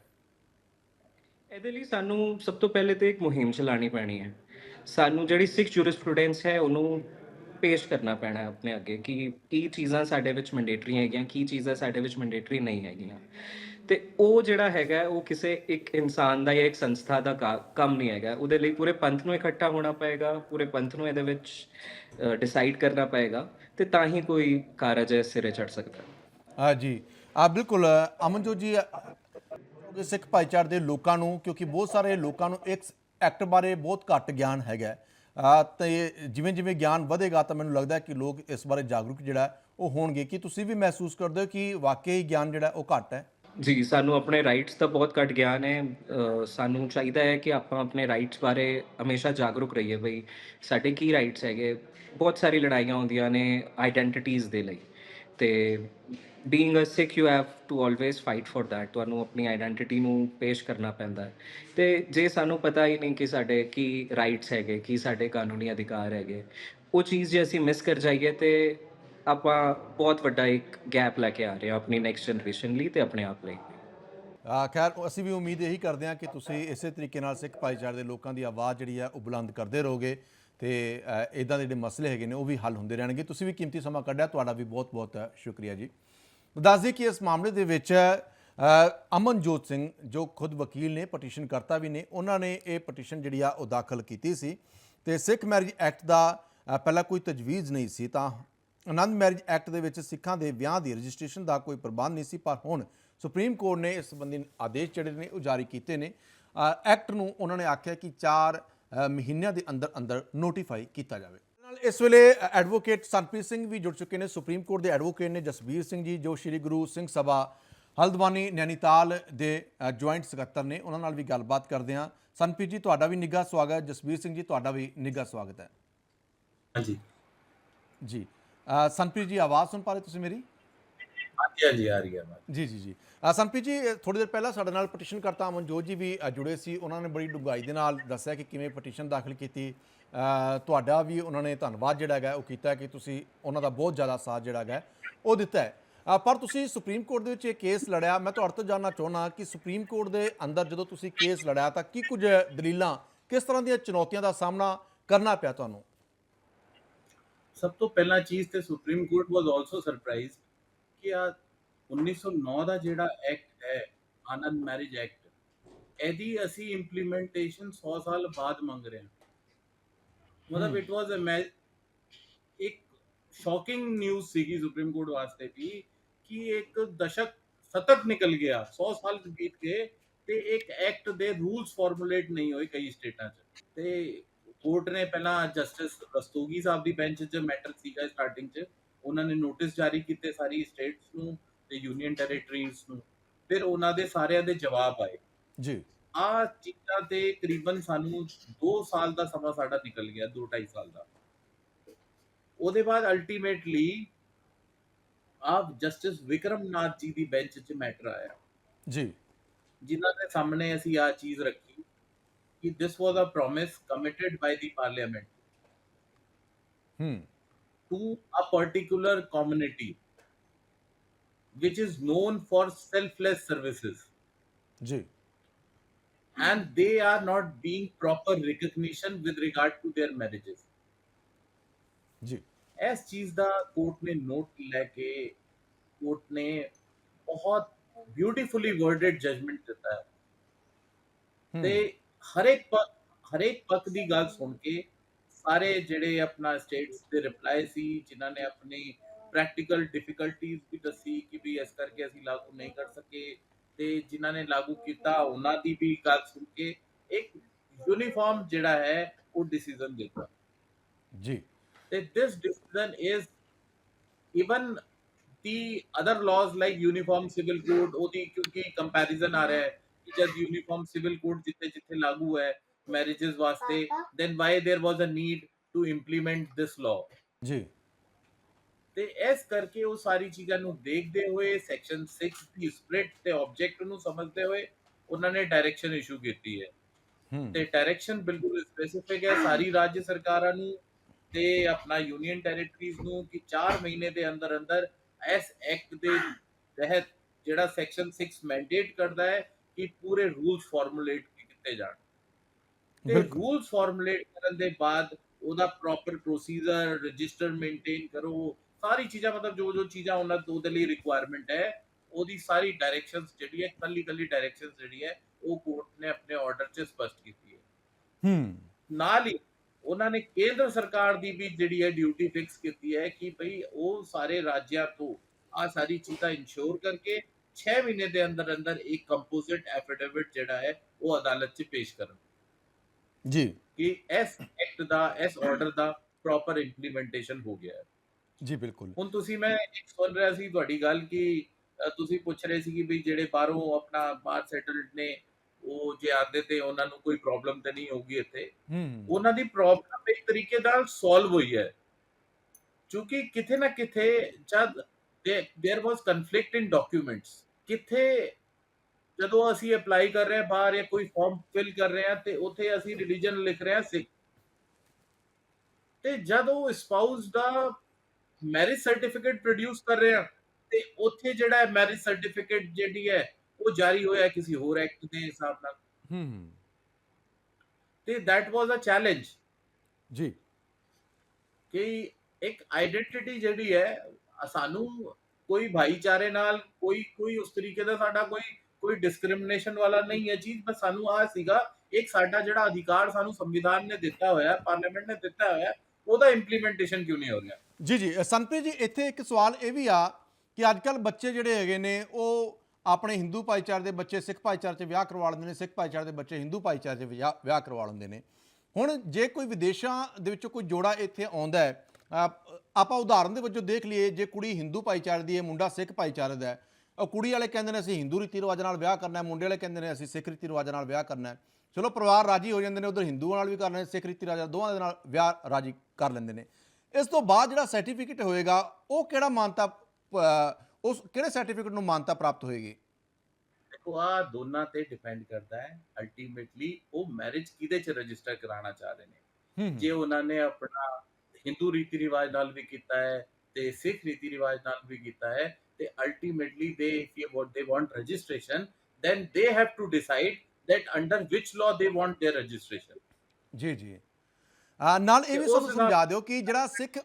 ਇਹਦੇ ਲਈ ਸਾਨੂੰ ਸਭ ਤੋਂ ਪਹਿਲੇ ਤੇ ਇੱਕ ਮੁਹਿੰਮ ਚਲਾਉਣੀ ਪੈਣੀ ਹੈ। ਸਾਨੂੰ ਜਿਹੜੀ ਸਿੱਖ ਜੂਰਿਸਪ੍ਰੂਡੈਂਸ ਹੈ, ਉਹਨੂੰ ਪੇਸ਼ ਕਰਨਾ ਪੈਣਾ ਹੈ ਆਪਣੇ ਅੱਗੇ ਕਿ ਕੀ ਚੀਜ਼ਾਂ ਸਾਡੇ ਵਿੱਚ ਮੈਂਡੇਟਰੀ ਹੈਗੀਆਂ, ਕੀ ਚੀਜ਼ਾਂ ਸਾਡੇ ਵਿੱਚ ਮੈਂਡੇਟਰੀ ਨਹੀਂ ਹੈਗੀਆਂ। ਤੇ ਉਹ ਜਿਹੜਾ ਹੈਗਾ, ਉਹ ਕਿਸੇ ਇੱਕ ਇਨਸਾਨ ਦਾ ਜਾਂ ਇੱਕ ਸੰਸਥਾ ਦਾ ਕਾ- ਕੰਮ ਨਹੀਂ ਹੈਗਾ। ਉਹਦੇ ਲਈ ਪੂਰੇ ਪੰਥ ਨੂੰ ਇਕੱਠਾ ਹੋਣਾ ਪਏਗਾ, ਪੂਰੇ ਪੰਥ ਨੂੰ ਇਹਦੇ ਵਿੱਚ ਡਿਸਾਈਡ ਕਰਨਾ ਪਏਗਾ ਤੇ ਤਾਂ ਹੀ ਕੋਈ ਕਾਰਜ ਸਿਰੇ ਚੜ ਸਕਦਾ। ਹੈ ਆ ਜੀ। ਆ ਬਿਲਕੁਲ, ਅਮਨਜੋਤ ਜੀ ਕਿ ਸਿੱਖ ਭਾਈਚਾਰੇ ਦੇ ਲੋਕਾਂ ਨੂੰ, ਕਿਉਂਕਿ ਬਹੁਤ ਸਾਰੇ ਲੋਕਾਂ ਨੂੰ ਇਸ ਐਕਟ ਬਾਰੇ ਬਹੁਤ ਘੱਟ ਗਿਆਨ ਹੈਗਾ। ਹੈ। ਤੇ ਜਿਵੇਂ ਜਿਵੇਂ ਗਿਆਨ ਵਧੇਗਾ ਤਾਂ ਮੈਨੂੰ ਲੱਗਦਾ ਕਿ ਲੋਕ ਇਸ ਬਾਰੇ ਜਾਗਰੂਕ ਜਿਹੜਾ, ਉਹ ਹੋਣਗੇ। ਕਿ ਤੁਸੀਂ ਵੀ ਮਹਿਸੂਸ ਕਰਦੇ ਹੋ ਕਿ ਵਾਕਈ ਗਿਆਨ ਜਿਹੜਾ, ਉਹ ਘੱਟ ਹੈ? ਜੀ, ਸਾਨੂੰ ਆਪਣੇ ਰਾਈਟਸ ਦਾ ਬਹੁਤ ਘੱਟ ਗਿਆਨ ਹੈ ਸਾਨੂੰ ਚਾਹੀਦਾ ਹੈ ਕਿ ਆਪਾਂ ਆਪਣੇ ਰਾਈਟਸ ਬਾਰੇ ਹਮੇਸ਼ਾ ਜਾਗਰੂਕ ਰਹੀਏ ਬਈ ਸਾਡੇ ਕੀ ਰਾਈਟਸ ਹੈਗੇ। ਬਹੁਤ ਸਾਰੀ ਲੜਾਈਆਂ ਹੁੰਦੀਆਂ ਨੇ ਆਇਡੈਂਟੀਟੀਜ਼ ਦੇ ਲਈ। ਤੇ being a Sikh you have to always fight for that ਤੁਹਾਨੂੰ ਆਪਣੀ ਆਇਡੈਂਟੀਟੀ ਨੂੰ ਪੇਸ਼ ਕਰਨਾ ਪੈਂਦਾ ਹੈ। ਤੇ ਜੇ ਸਾਨੂੰ ਪਤਾ ਹੀ ਨਹੀਂ ਕਿ ਸਾਡੇ ਕੀ ਰਾਈਟਸ ਹੈਗੇ, ਕੀ ਸਾਡੇ ਕਾਨੂੰਨੀ ਅਧਿਕਾਰ ਹੈਗੇ, ਉਹ ਚੀਜ਼ ਜੇ ਅਸੀਂ ਮਿਸ ਕਰ ਜਾਈਏ ਤੇ ਆਪਾਂ ਬਹੁਤ ਵੱਡਾ ਇੱਕ ਗੈਪ ਲੈ ਕੇ ਆ ਰਹੇ ਹਾਂ ਆਪਣੀ ਨੈਕਸਟ ਜਨਰੇਸ਼ਨ ਲਈ ਤੇ ਆਪਣੇ ਆਪ ਲਈ। ਆ, ਖੈਰ ਅਸੀਂ ਵੀ ਉਮੀਦ ਇਹੀ ਕਰਦੇ ਹਾਂ ਕਿ ਤੁਸੀਂ ਇਸੇ ਤਰੀਕੇ ਨਾਲ ਸਿੱਖ ਭਾਈਚਾਰੇ ਦੇ ਲੋਕਾਂ ਦੀ ਆਵਾਜ਼ ਜਿਹੜੀ ਆ, ਉਹ ਬੁਲੰਦ ਕਰਦੇ ਰਹੋਗੇ ਤੇ ਇਦਾਂ ਦੇ ਜਿਹੜੇ ਮਸਲੇ ਹੈਗੇ ਨੇ, ਉਹ ਵੀ ਹੱਲ ਹੁੰਦੇ ਰਹਿਣਗੇ। ਤੁਸੀਂ ਵੀ ਕੀਮਤੀ ਸਮਾਂ ਕੱਢਿਆ, ਤੁਹਾਡਾ ਵੀ ਬਹੁਤ ਬਹੁਤ ਸ਼ੁਕਰੀਆ ਜੀ। ਦੱਸ ਦਈਏ ਕਿ ਇਸ ਮਾਮਲੇ ਦੇ ਵਿੱਚ ਅਮਨਜੋਤ ਸਿੰਘ, ਜੋ ਖੁਦ ਵਕੀਲ ਨੇ, ਪਟੀਸ਼ਨ ਕਰਤਾ ਵੀ ਨੇ, ਉਹਨਾਂ ਨੇ ਇਹ ਪਟੀਸ਼ਨ ਜਿਹੜੀ ਆ, ਉਹ ਦਾਖਲ ਕੀਤੀ ਸੀ। ਤੇ ਸਿੱਖ ਮੈਰਿਜ ਐਕਟ ਦਾ ਪਹਿਲਾਂ ਕੋਈ ਤਜਵੀਜ਼ ਨਹੀਂ ਸੀ, ਤਾਂ ਆਨੰਦ ਮੈਰਿਜ ਐਕਟ ਦੇ ਵਿੱਚ ਸਿੱਖਾਂ ਦੇ ਵਿਆਹ ਦੀ ਰਜਿਸਟ੍ਰੇਸ਼ਨ ਦਾ ਕੋਈ ਪ੍ਰਬੰਧ ਨਹੀਂ ਸੀ ਪਰ ਹੁਣ ਸੁਪਰੀਮ ਕੋਰਟ ਨੇ ਇਸ ਸੰਬੰਧੀ ਆਦੇਸ਼ ਜਿਹੜੇ ਨੇ ਉਹ ਜਾਰੀ ਕੀਤੇ ਨੇ। ਐਕਟ ਨੂੰ ਉਹਨਾਂ ਨੇ ਆਖਿਆ ਕਿ 4 ਮਹੀਨਿਆਂ ਦੇ ਅੰਦਰ ਅੰਦਰ ਨੋਟੀਫਾਈ ਕੀਤਾ ਜਾਵੇ। ਨਾਲ ਇਸ ਵੇਲੇ ਐਡਵੋਕੇਟ ਸੰਪ੍ਰੀਤ ਸਿੰਘ ਵੀ ਜੁੜ ਚੁੱਕੇ ਨੇ। ਸੁਪਰੀਮ ਕੋਰਟ ਦੇ ਐਡਵੋਕੇਟ ਨੇ ਜਸਬੀਰ ਸਿੰਘ ਜੀ ਜੋ ਸ੍ਰੀ ਗੁਰੂ ਸਿੰਘ ਸਭਾ ਹਲਦਵਾਨੀ ਨੈਨੀਤਾਲ ਦੇ ਜੁਆਇੰਟ ਸਕੱਤਰ ਨੇ। ਉਹਨਾਂ ਨਾਲ ਵੀ ਗੱਲਬਾਤ ਕਰਦੇ ਹਾਂ। ਸੰਪੀਤ ਜੀ ਤੁਹਾਡਾ ਵੀ ਨਿੱਘਾ ਸਵਾਗਤ ਹੈ। ਜਸਬੀਰ ਸਿੰਘ ਜੀ ਤੁਹਾਡਾ ਵੀ ਨਿੱਘਾ ਸਵਾਗਤ ਹੈ। ਹਾਂਜੀ। ਜੀ। ਸੰਪ੍ਰੀਤ ਜੀ ਆਵਾਜ਼ ਸੁਣ ਪਾ ਰਹੇ ਤੁਸੀਂ ਮੇਰੀ? ਹਾਂਜੀ ਹਾਂਜੀ ਆ ਰਹੀ ਹੈ। ਜੀ ਜੀ ਜੀ। ਸੰਪ੍ਰੀਤ ਜੀ ਥੋੜੀ ਦੇਰ ਪਹਿਲਾਂ ਸਾਡੇ ਨਾਲ ਪਟੀਸ਼ਨ ਕਰਤਾ ਅਮਨਜੋਤ ਜੀ ਵੀ ਜੁੜੇ ਸੀ। ਉਹਨਾਂ ਨੇ ਬੜੀ ਡੂੰਘਾਈ ਦੇ ਨਾਲ ਦੱਸਿਆ ਕਿ ਕਿਵੇਂ ਪਟੀਸ਼ਨ ਦਾਖਲ ਕੀਤੀ। ਤੁਹਾਡਾ ਵੀ ਉਹਨਾਂ ਨੇ ਧੰਨਵਾਦ ਜਿਹੜਾ ਹੈਗਾ ਉਹ ਕੀਤਾ ਕਿ ਤੁਸੀਂ ਉਹਨਾਂ ਦਾ ਬਹੁਤ ਜ਼ਿਆਦਾ ਸਾਥ ਜਿਹੜਾ ਹੈਗਾ ਉਹ ਦਿੱਤਾ ਹੈ। ਪਰ ਤੁਸੀਂ ਸੁਪਰੀਮ ਕੋਰਟ ਦੇ ਵਿੱਚ ਇਹ ਕੇਸ ਲੜਿਆ। ਮੈਂ ਤੁਹਾਡੇ ਤੋਂ ਜਾਣਨਾ ਚਾਹੁੰਦਾ ਕਿ ਸੁਪਰੀਮ ਕੋਰਟ ਦੇ ਅੰਦਰ ਜਦੋਂ ਤੁਸੀਂ ਕੇਸ ਲੜਿਆ ਤਾਂ ਕੀ ਕੁਝ ਦਲੀਲਾਂ ਕਿਸ ਤਰ੍ਹਾਂ ਦੀਆਂ ਚੁਣੌਤੀਆਂ ਦਾ ਸਾਹਮਣਾ ਕਰਨਾ ਪਿਆ ਤੁਹਾਨੂੰ? ਸਭ ਤੋਂ ਪਹਿਲਾਂ ਚੀਜ਼ ਤੇ supreme court was also surprise ਕਿ ਆ 1909 ਦਾ ਜਿਹੜਾ ਐਕਟ ਹੈ ਆਨੰਦ ਮੈਰਿਜ ਐਕਟ ਇਹਦੀ ਅਸੀਂ ਇੰਪਲੀਮੈਂਟੇਸ਼ਨ 100 ਸਾਲ ਬਾਅਦ ਮੰਗ ਰਹੇ ਹਾਂ। ਮਤਲਬ ਇਟ ਵਾਸ ਅ ਇੱਕ ਸ਼ੌਕਿੰਗ ਨਿਊਜ਼ ਸੀਗੀ ਸੁਪਰੀਮ ਕੋਰਟ ਵਾਸਤੇ ਵੀ ਕਿ ਇੱਕ ਦਸ਼ਕ ਸਤਤ ਨਿਕਲ ਗਿਆ 100 ਸਾਲ ਬੀਤ ਗਏ ਤੇ ਇੱਕ ਐਕਟ ਦੇ ਰੂਲਸ ਫਾਰਮੂਲੇਟ ਨਹੀਂ ਹੋਏ ਕਈ ਸਟੇਟਾਂ 'ਚ। ਤੇ ਕੋਰਟ ਨੇ ਪਹਿਲਾਂ ਜਸਟਿਸ ਰਸਤੋਗੀ ਸਾਹਿਬ ਦੀ ਬੈਂਚ 'ਚ ਮੈਟਰ ਸੀਗਾ ਸਟਾਰਟਿੰਗ 'ਚ ਉਹਨਾਂ ਨੇ ਨੋਟਿਸ ਜਾਰੀ ਕੀਤੇ ਸਾਰੀ ਸਟੇਟਸ ਨੂੰ ਤੇ ਯੂਨੀਅਨ ਟੈਰੀਟਰੀਜ਼ ਨੂੰ। ਫਿਰ ਉਹਨਾਂ ਦੇ ਸਾਰਿਆਂ ਦੇ ਜਵਾਬ ਆਏ। ਜੀ। ਆ ਚੀਜ਼ਾਂ ਤੇ ਕਰੀਬਨ ਸਾਨੂੰ 2 ਸਾਲ ਦਾ ਸਮਾਂ ਸਾਡਾ ਨਿਕਲ ਗਿਆ 2 2.5 ਸਾਲ ਦਾ। ਉਹਦੇ ਬਾਅਦ ਅਲਟੀਮੇਟਲੀ ਆਪ ਜਸਟਿਸ ਵਿਕਰਮਨਾਥ ਜੀ ਦੀ ਬੈਂਚ 'ਚ ਮੈਟਰ ਆਇਆ। ਜੀ। ਜਿਨ੍ਹਾਂ ਦੇ ਸਾਹਮਣੇ ਅਸੀਂ ਆ ਚੀਜ਼ ਰੱਖੀ। ਕਿ this was a promise committed by the parliament ਹੂੰ to a particular community which is known for selfless services ਜੀ and they are not being proper recognition with regard to their marriages ਜੀ ਇਸ ਚੀਜ਼ ਦਾ ਕੋਰਟ ਨੇ ਨੋਟ ਲੈ ਕੇ ਕੋਰਟ ਨੇ ਬਹੁਤ ਬਿਊਟੀਫੁਲੀ ਵਰਡਡ ਜਜਮੈਂਟ ਦਿੱਤਾ ਹੈ ਹੂੰ, ਤੇ ਹਰੇਕ ਹਰੇਕ ਪੱਖ ਦੀ ਗੱਲ ਸੁਣ ਕੇ ਸਾਰੇ ਜਿਹੜੇ ਆਪਣਾ ਸਟੇਟਸ ਦੇ ਰਿਪਲਾਈ ਸੀ ਜਿਨ੍ਹਾਂ ਨੇ ਆਪਣੀ ਪ੍ਰੈਕਟੀਕਲ ਡਿਫਿਕਲਟੀਜ਼ ਵੀ ਦੱਸੀ ਕਿ ਵੀ ਇਸ ਕਰਕੇ ਅਸੀਂ ਲਾਗੂ ਨਹੀਂ ਕਰ ਸਕੇ ਤੇ ਜਿਨ੍ਹਾਂ ਨੇ ਲਾਗੂ ਕੀਤਾ ਉਹਨਾਂ ਦੀ ਵੀ ਗੱਲ ਸੁਣ ਕੇ ਇੱਕ ਯੂਨੀਫਾਰਮ ਜਿਹੜਾ ਹੈ ਉਹ ਡਿਸੀਜਨ ਦਿੱਤਾ। ਜੀ। that this decision is even the other laws like uniform civil code ਉਹਦੀ ਕਿਉਂਕਿ ਕੰਪੈਰੀਜ਼ਨ ਆ ਰਿਹਾ ਹੈ ਜਦ uniform civil code ਜਿੱਥੇ ਜਿੱਥੇ ਲਾਗੂ ਹੈ marriages ਵਾਸਤੇ then why there was a need to implement this law? ਜੀ। ਤੇ ਇਸ ਕਰਕੇ ਉਹ ਸਾਰੀ ਚੀਜ਼ਾਂ ਨੂੰ ਦੇਖਦੇ ਹੋਏ ਸੈਕਸ਼ਨ 6 ਦੀ ਸਪਲਿਟ ਤੇ ਆਬਜੈਕਟ ਨੂੰ ਸਮਝਦੇ ਹੋਏ ਉਹਨਾਂ ਨੇ ਡਾਇਰੈਕਸ਼ਨ ਇਸ਼ੂ ਕੀਤੀ ਹੈ। ਹੂੰ। ਤੇ ਡਾਇਰੈਕਸ਼ਨ ਬਿਲਕੁਲ ਸਪੈਸੀਫਿਕ ਹੈ। ਸਾਰੀ ਰਾਜ ਸਰਕਾਰਾਂ ਨੂੰ ਤੇ ਆਪਣਾ ਯੂਨੀਅਨ ਟੈਰੀਟਰੀਜ਼ ਨੂੰ ਕਿ 4 ਮਹੀਨੇ ਦੇ ਅੰਦਰ ਅੰਦਰ ਇਸ ਐਕਟ ਦੇ ਤਹਿਤ ਜਿਹੜਾ ਸੈਕਸ਼ਨ 6 ਮੈਂਡੇਟ ਕਰਦਾ ਹੈ ਕਿ ਪੂਰੇ ਰੂਲਸ ਫਾਰਮੂਲੇਟ ਕੀਤੇ ਜਾਣ। ਤੇ। ਰੂਲਸ ਫਾਰਮੂਲੇਟ ਕਰਨ ਦੇ ਬਾਅਦ ਉਹਦਾ ਪ੍ਰੋਪਰ ਪ੍ਰੋਸੀਜਰ ਰਜਿਸਟਰ ਮੇਨਟੇਨ ਕਰੋ। ਸਾਰੀ ਚੀਜ਼ਾਂ ਮਤਲਬ ਜੋ ਜੋ ਚੀਜ਼ਾਂ ਉਹਨਾਂ ਤੋਂ ਉਹਦੇ ਲਈ ਰਿਕੁਆਇਰਮੈਂਟ ਹੈ ਉਹਦੀ ਸਾਰੀ ਡਾਇਰੈਕਸ਼ਨਸ ਜਿਹੜੀ ਹੈ ਕੱਲੀ ਕੱਲੀ ਡਾਇਰੈਕਸ਼ਨਸ ਜਿਹੜੀ ਹੈ ਉਹ ਕੋਰਟ ਨੇ ਆਪਣੇ ਆਰਡਰ 'ਚ ਸਪਸ਼ਟ ਕੀਤੀ ਹੈ। ਹੂੰ। ਨਾਲ ਹੀ ਉਹਨਾਂ ਨੇ ਕੇਂਦਰ ਸਰਕਾਰ ਦੀ ਵੀ ਜਿਹੜੀ ਹੈ ਡਿਊਟੀ ਫਿਕਸ ਕੀਤੀ ਹੈ ਕਿ ਭਈ ਉਹ ਸਾਰੇ ਰਾਜਿਆਂ ਤੋਂ ਆ ਸਾਰੀ ਚੀਜ਼ਾਂ ਇਨਸ਼ੋਰ ਕਰਕੇ 6 ਮਹੀਨੇ ਦੇ ਅੰਦਰ ਅੰਦਰ ਇੱਕ ਕੰਪੋਜ਼ਿਟ ਐਫੀਡੇਵਿਟ ਜਿਹੜਾ ਹੈ ਉਹ ਅਦਾਲਤ 'ਚ ਪੇਸ਼ ਕਰਨ। ਜੀ। ਕਿ ਇਸ ਐਕਟ ਦਾ ਇਸ ਆਰਡਰ ਦਾ ਪ੍ਰੋਪਰ ਇੰਪਲੀਮੈਂਟੇਸ਼ਨ ਹੋ ਗਿਆ ਹੈ। ਜੀ ਬਿਲਕੁਲ। ਹੁਣ ਤੁਸੀਂ ਮੈਂ ਇੱਕ ਸੁਣ ਰਿਹਾ ਸੀ ਤੁਹਾਡੀ ਗੱਲ ਕਿ ਤੁਸੀਂ ਪੁੱਛ ਰਹੇ ਸੀ ਕਿ ਵੀ ਜਿਹੜੇ ਬਾਹਰੋਂ ਆਪਣਾ ਬਾਹਰ ਸੈਟਲਡ ਨੇ ਉਹ ਜੇ ਆਦੇ ਤੇ ਉਹਨਾਂ ਨੂੰ ਕੋਈ ਪ੍ਰੋਬਲਮ ਤੇ ਨਹੀਂ ਹੋਊਗੀ ਇੱਥੇ? ਉਹਨਾਂ ਦੀ ਪ੍ਰੋਬਲਮ ਇੱਕ ਤਰੀਕੇ ਨਾਲ ਸੋਲਵ ਹੋਈ ਹੈ। ਕਿਉਂਕਿ ਕਿਥੇ ਨਾ ਕਿਥੇ ਜਦ there was conflict in documents ਕਿਥੇ ਜਦੋਂ ਅਸੀਂ ਅਪਲਾਈ ਕਰ ਰਹੇ ਹਾਂ ਬਾਹਰ ਜਾਂ ਕੋਈ ਫਾਰਮ ਫਿਲ ਕਰ ਰਹੇ ਹਾਂ ਤੇ ਉੱਥੇ ਅਸੀਂ ਰਿਲੀਜਨ ਲਿਖ ਰਹੇ ਹਾਂ ਸਿੱਖ ਤੇ ਜਦ ਉਹ ਸਪਾਊਸ ਦਾ ਮੈਰਿਜ ਸਰਟੀਫਿਕੇਟ ਪ੍ਰੋਡਿਊਸ ਕਰ ਰਹੇ ਹਾਂ ਤੇ ਉੱਥੇ ਜਿਹੜਾ ਹੈ ਮੈਰਿਜ ਸਰਟੀਫਿਕੇਟ ਜਿਹੜੀ ਹੈ ਉਹ ਜਾਰੀ ਹੋਇਆ ਕਿਸੇ ਹੋਰ ਐਕਟ ਦੇ ਹਿਸਾਬ ਨਾਲ ਹੂੰ ਤੇ that was a challenge ਜੀ ਕਿ ਇੱਕ ਆਇਡੈਂਟੀਟੀ ਜਿਹੜੀ ਹੈ ਅ ਸਾਨੂੰ ਕੋਈ ਭਾਈਚਾਰੇ ਨਾਲ ਕੋਈ ਕੋਈ ਉਸ ਤਰੀਕੇ ਦਾ ਸਾਡਾ ਕੋਈ ਕੋਈ ਡਿਸਕ੍ਰਿਮੀਨੇਸ਼ਨ ਵਾਲਾ ਨਹੀਂ ਹੈ ਚੀਜ਼ ਬਸ ਸਾਨੂੰ ਆ ਸੀਗਾ, ਇੱਕ ਸਾਡਾ ਜਿਹੜਾ ਅਧਿਕਾਰ ਸਾਨੂੰ ਸੰਵਿਧਾਨ ਨੇ ਦਿੱਤਾ ਹੋਇਆ ਪਾਰਲੀਮੈਂਟ ਨੇ ਦਿੱਤਾ ਹੋਇਆ, ਉਹਦਾ ਇੰਪਲੀਮੈਂਟੇਸ਼ਨ ਕਿਉਂ ਨਹੀਂ ਹੋ ਰਿਹਾ? ਜੀ ਜੀ ਸੰਪ੍ਰੀਤ ਜੀ, ਇੱਥੇ ਇੱਕ ਸਵਾਲ ਇਹ ਵੀ ਆ ਕਿ ਅੱਜ ਕੱਲ ਬੱਚੇ ਜਿਹੜੇ ਹੈਗੇ ਨੇ, ਉਹ ਆਪਣੇ ਹਿੰਦੂ ਭਾਈਚਾਰੇ ਦੇ ਬੱਚੇ ਸਿੱਖ ਭਾਈਚਾਰੇ 'ਚ ਵਿਆਹ ਕਰਵਾ ਲੈਂਦੇ ਨੇ, ਸਿੱਖ ਭਾਈਚਾਰੇ ਦੇ ਬੱਚੇ ਹਿੰਦੂ ਭਾਈਚਾਰੇ 'ਚ ਵਿਆਹ ਕਰਵਾ ਲੈਂਦੇ ਨੇ। ਹੁਣ ਜੇ ਕੋਈ ਵਿਦੇਸ਼ਾਂ ਦੇ ਵਿੱਚੋਂ ਕੋਈ ਜੋੜਾ ਇੱਥੇ ਆਉਂਦਾ ਹੈ ਆਪਾਂ ਉਦਾਹਰਨ ਦੇ ਵਜੋਂ ਦੇਖ ਲਈਏ ਜੇ ਕੁੜੀ ਹਿੰਦੂ ਭਾਈਚਾਰੇ ਦੀ ਹੈ ਮੁੰਡਾ ਸਿੱਖ ਭਾਈਚਾਰੇ ਦਾ ਹੈ ਉਹ ਕੁੜੀ ਵਾਲੇ ਕਹਿੰਦੇ ਨੇ ਅਸੀਂ ਹਿੰਦੂ ਰੀਤੀ ਰਿਵਾਜ ਨਾਲ ਵਿਆਹ ਕਰਨਾ ਹੈ ਮੁੰਡੇ ਵਾਲੇ ਕਹਿੰਦੇ ਨੇ ਅਸੀਂ ਸਿੱਖ ਰੀਤੀ ਰਿਵਾਜ ਨਾਲ ਵਿਆਹ ਕਰਨਾ ਹੈ। ਚਲੋ ਪਰਿਵਾਰ ਰਾਜੀ ਹੋ ਜਾਂਦੇ ਨੇ ਉਧਰ ਹਿੰਦੂਆਂ ਨਾਲ ਵੀ ਕਰਨਾ ਹੈ ਸਿੱਖ ਰੀਤੀ ਰਿਵਾਜ ਦੋਵਾਂ ਦੇ ਨਾਲ ਵਿਆਹ ਰਾਜੀ ਕਰ ਲੈਂਦੇ ਨੇ। ਇਸ ਤੋਂ ਬਾਅਦ ਜਿਹੜਾ ਸਰਟੀਫਿਕੇਟ ਹੋਏਗਾ ਉਹ ਕਿਹੜਾ ਮਾਨਤਾ ਉਸ ਕਿਹੜੇ ਸਰਟੀਫਿਕੇਟ ਨੂੰ ਮਾਨਤਾ ਪ੍ਰਾਪਤ ਹੋਏਗੀ? ਦੇਖੋ ਆ ਦੋਨਾਂ ਤੇ ਡਿਪੈਂਡ ਕਰਦਾ ਹੈ। ਅਲਟੀਮੇਟਲੀ ਉਹ ਮੈਰਿਜ ਕਿਹਦੇ ਚ ਰਜਿਸਟਰ ਕਰਾਉਣਾ ਚਾਹ ਰਹੇ ਨੇ? ਜੇ ਉਹਨਾਂ ਨੇ ਆਪਣਾ ਹਿੰਦੂ ਰੀਤੀ ਰਿਵਾਜ ਨਾਲ ਵੀ ਕੀਤਾ ਹੈ ਤੇ ਸਿੱਖ ਰੀਤੀ ਰਿਵਾਜ ਨਾਲ ਵੀ ਕੀਤਾ ਹੈ ਤੇ ultimately they if you want they want registration then they have to decide that under which law they want their registration. ਜੀ ਜੀ। ਨਾਲ ਇਹ ਵੀ ਸਾਨੂੰ ਸਮਝਾ ਦਿਓ ਕਿ ਜਿਹੜਾ ਸਿੱਖ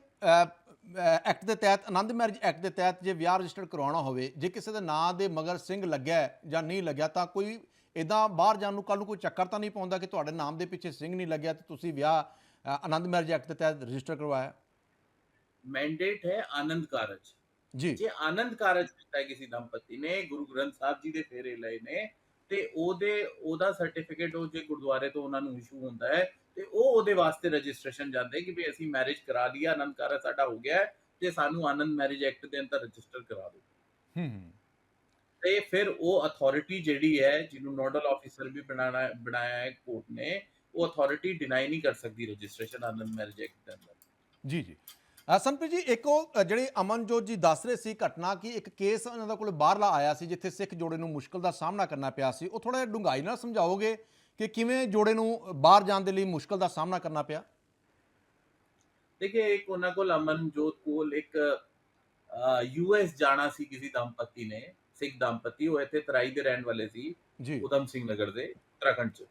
ਐਕਟ ਦੇ ਤਹਿਤ ਆਨੰਦ ਮੈਰਿਜ ਐਕਟ ਦੇ ਤਹਿਤ ਜੇ ਵਿਆਹ ਰਜਿਸਟਰ ਕਰਵਾਉਣਾ ਹੋਵੇ ਜੇ ਕਿਸੇ ਦੇ ਨਾਂ ਦੇ ਮਗਰ ਸਿੰਘ ਲੱਗਿਆ ਜਾਂ ਨਹੀਂ ਲੱਗਿਆ ਤਾਂ ਕੋਈ ਇਦਾਂ ਬਾਹਰ ਜਾਣ ਨੂੰ ਕੱਲ ਨੂੰ ਕੋਈ ਚੱਕਰ ਤਾਂ ਨਹੀਂ ਪਾਉਂਦਾ ਕਿ ਤੁਹਾਡੇ ਨਾਮ ਦੇ ਪਿੱਛੇ ਸਿੰਘ ਨਹੀਂ ਲੱਗਿਆ ਤੇ ਤੁਸੀਂ ਵਿਆਹ ਆਨੰਦ ਮੈਰਿਜ ਐਕਟ ਦੇ ਤਹਿਤ ਰਜਿਸਟਰ ਕਰਵਾਇਆ। Mandate ਹੈ ਆਨੰਦ ਕਾਰਜ। ਜੀ। ਜੇ ਆਨੰਦ ਕਾਰਜ ਕੀਤਾ ਹੈ ਕਿਸੇ ਦੰਪਤੀ ਨੇ ਗੁਰੂ ਗ੍ਰੰਥ ਸਾਹਿਬ ਜੀ ਦੇ ਫੇਰੇ ਲਏ ਨੇ ਤੇ ਉਹਦੇ ਉਹਦਾ ਸਰਟੀਫਿਕੇਟ ਉਹ ਜੇ ਗੁਰਦੁਆਰੇ ਤੋਂ ਉਹਨਾਂ ਨੂੰ ਇਸ਼ੂ ਹੁੰਦਾ ਹੈ ਤੇ ਉਹ ਉਹਦੇ ਵਾਸਤੇ ਰਜਿਸਟ੍ਰੇਸ਼ਨ ਜਾਂਦੇ ਕਿ ਵੀ ਅਸੀਂ ਮੈਰਿਜ ਕਰਾ ਲਈ ਹੈ, ਆਨੰਦ ਕਾਰਜ ਸਾਡਾ ਹੋ ਗਿਆ ਹੈ ਤੇ ਸਾਨੂੰ ਆਨੰਦ ਮੈਰਿਜ ਐਕਟ ਦੇ ਅੰਦਰ ਰਜਿਸਟਰ ਕਰਾ ਦਿਓ। ਹੂੰ ਤੇ ਫਿਰ ਉਹ ਅਥਾਰਟੀ ਜਿਹੜੀ ਹੈ ਜਿਹਨੂੰ ਨੋਡਲ ਆਫੀਸਰ ਵੀ ਬਣਾਣਾ ਬਣਾਇਆ ਹੈ ਕੋਰਟ ਨੇ ਉਹ ਅਥਾਰਟੀ ਡਿਨਾਈ ਨਹੀਂ ਕਰ ਸਕਦੀ ਰਜਿਸਟ੍ਰੇਸ਼ਨ ਆਨੰਦ ਮੈਰਿਜ ਐਕਟ ਦੇ ਅੰਦਰ। ਜੀ ਜੀ। ਸੰਪ੍ਰੀਤ ਜੀ ਇੱਕ ਉਹ ਜਿਹੜੇ ਅਮਨਜੋਤ ਜੀ ਦੱਸ ਰਹੇ ਸੀ ਘਟਨਾ ਕਿ ਇੱਕ ਕੇਸ ਉਹਨਾਂ ਦਾ ਕੋਲ ਬਾਹਰਲਾ ਆਇਆ ਸੀ ਜਿੱਥੇ ਸਿੱਖ ਜੋੜੇ ਨੂੰ ਮੁਸ਼ਕਲ ਦਾ ਸਾਹਮਣਾ ਕਰਨਾ ਪਿਆ ਸੀ ਉਹ ਥੋੜਾ ਜਿਹਾ ਡੂੰਘਾਈ ਨਾਲ ਸਮਝਾਓਗੇ ਕਿ ਕਿਵੇਂ ਜੋੜੇ ਨੂੰ ਬਾਹਰ ਜਾਣ ਦੇ ਲਈ ਮੁਸ਼ਕਲ ਦਾ ਸਾਹਮਣਾ ਕਰਨਾ ਪਿਆ? ਦੇਖਿए ਇੱਕ ਉਹਨਾਂ ਕੋਲ ਅਮਨਜੋਤ ਕੋਲ ਇੱਕ ਯੂਐਸ ਜਾਣਾ ਸੀ ਕਿਸੇ ਦੰਪਤੀ ਨੇ ਸਿੱਖ ਦੰਪਤੀ ਉਹ ਇੱਥੇ ਤਰਾਈ ਦੇ ਰਹਿਣ ਵਾਲੇ ਸੀ ਉਦਮ ਸਿੰਘ ਨਗਰ ਦੇ ਉੱਤਰਾਖੰਡ ਚ।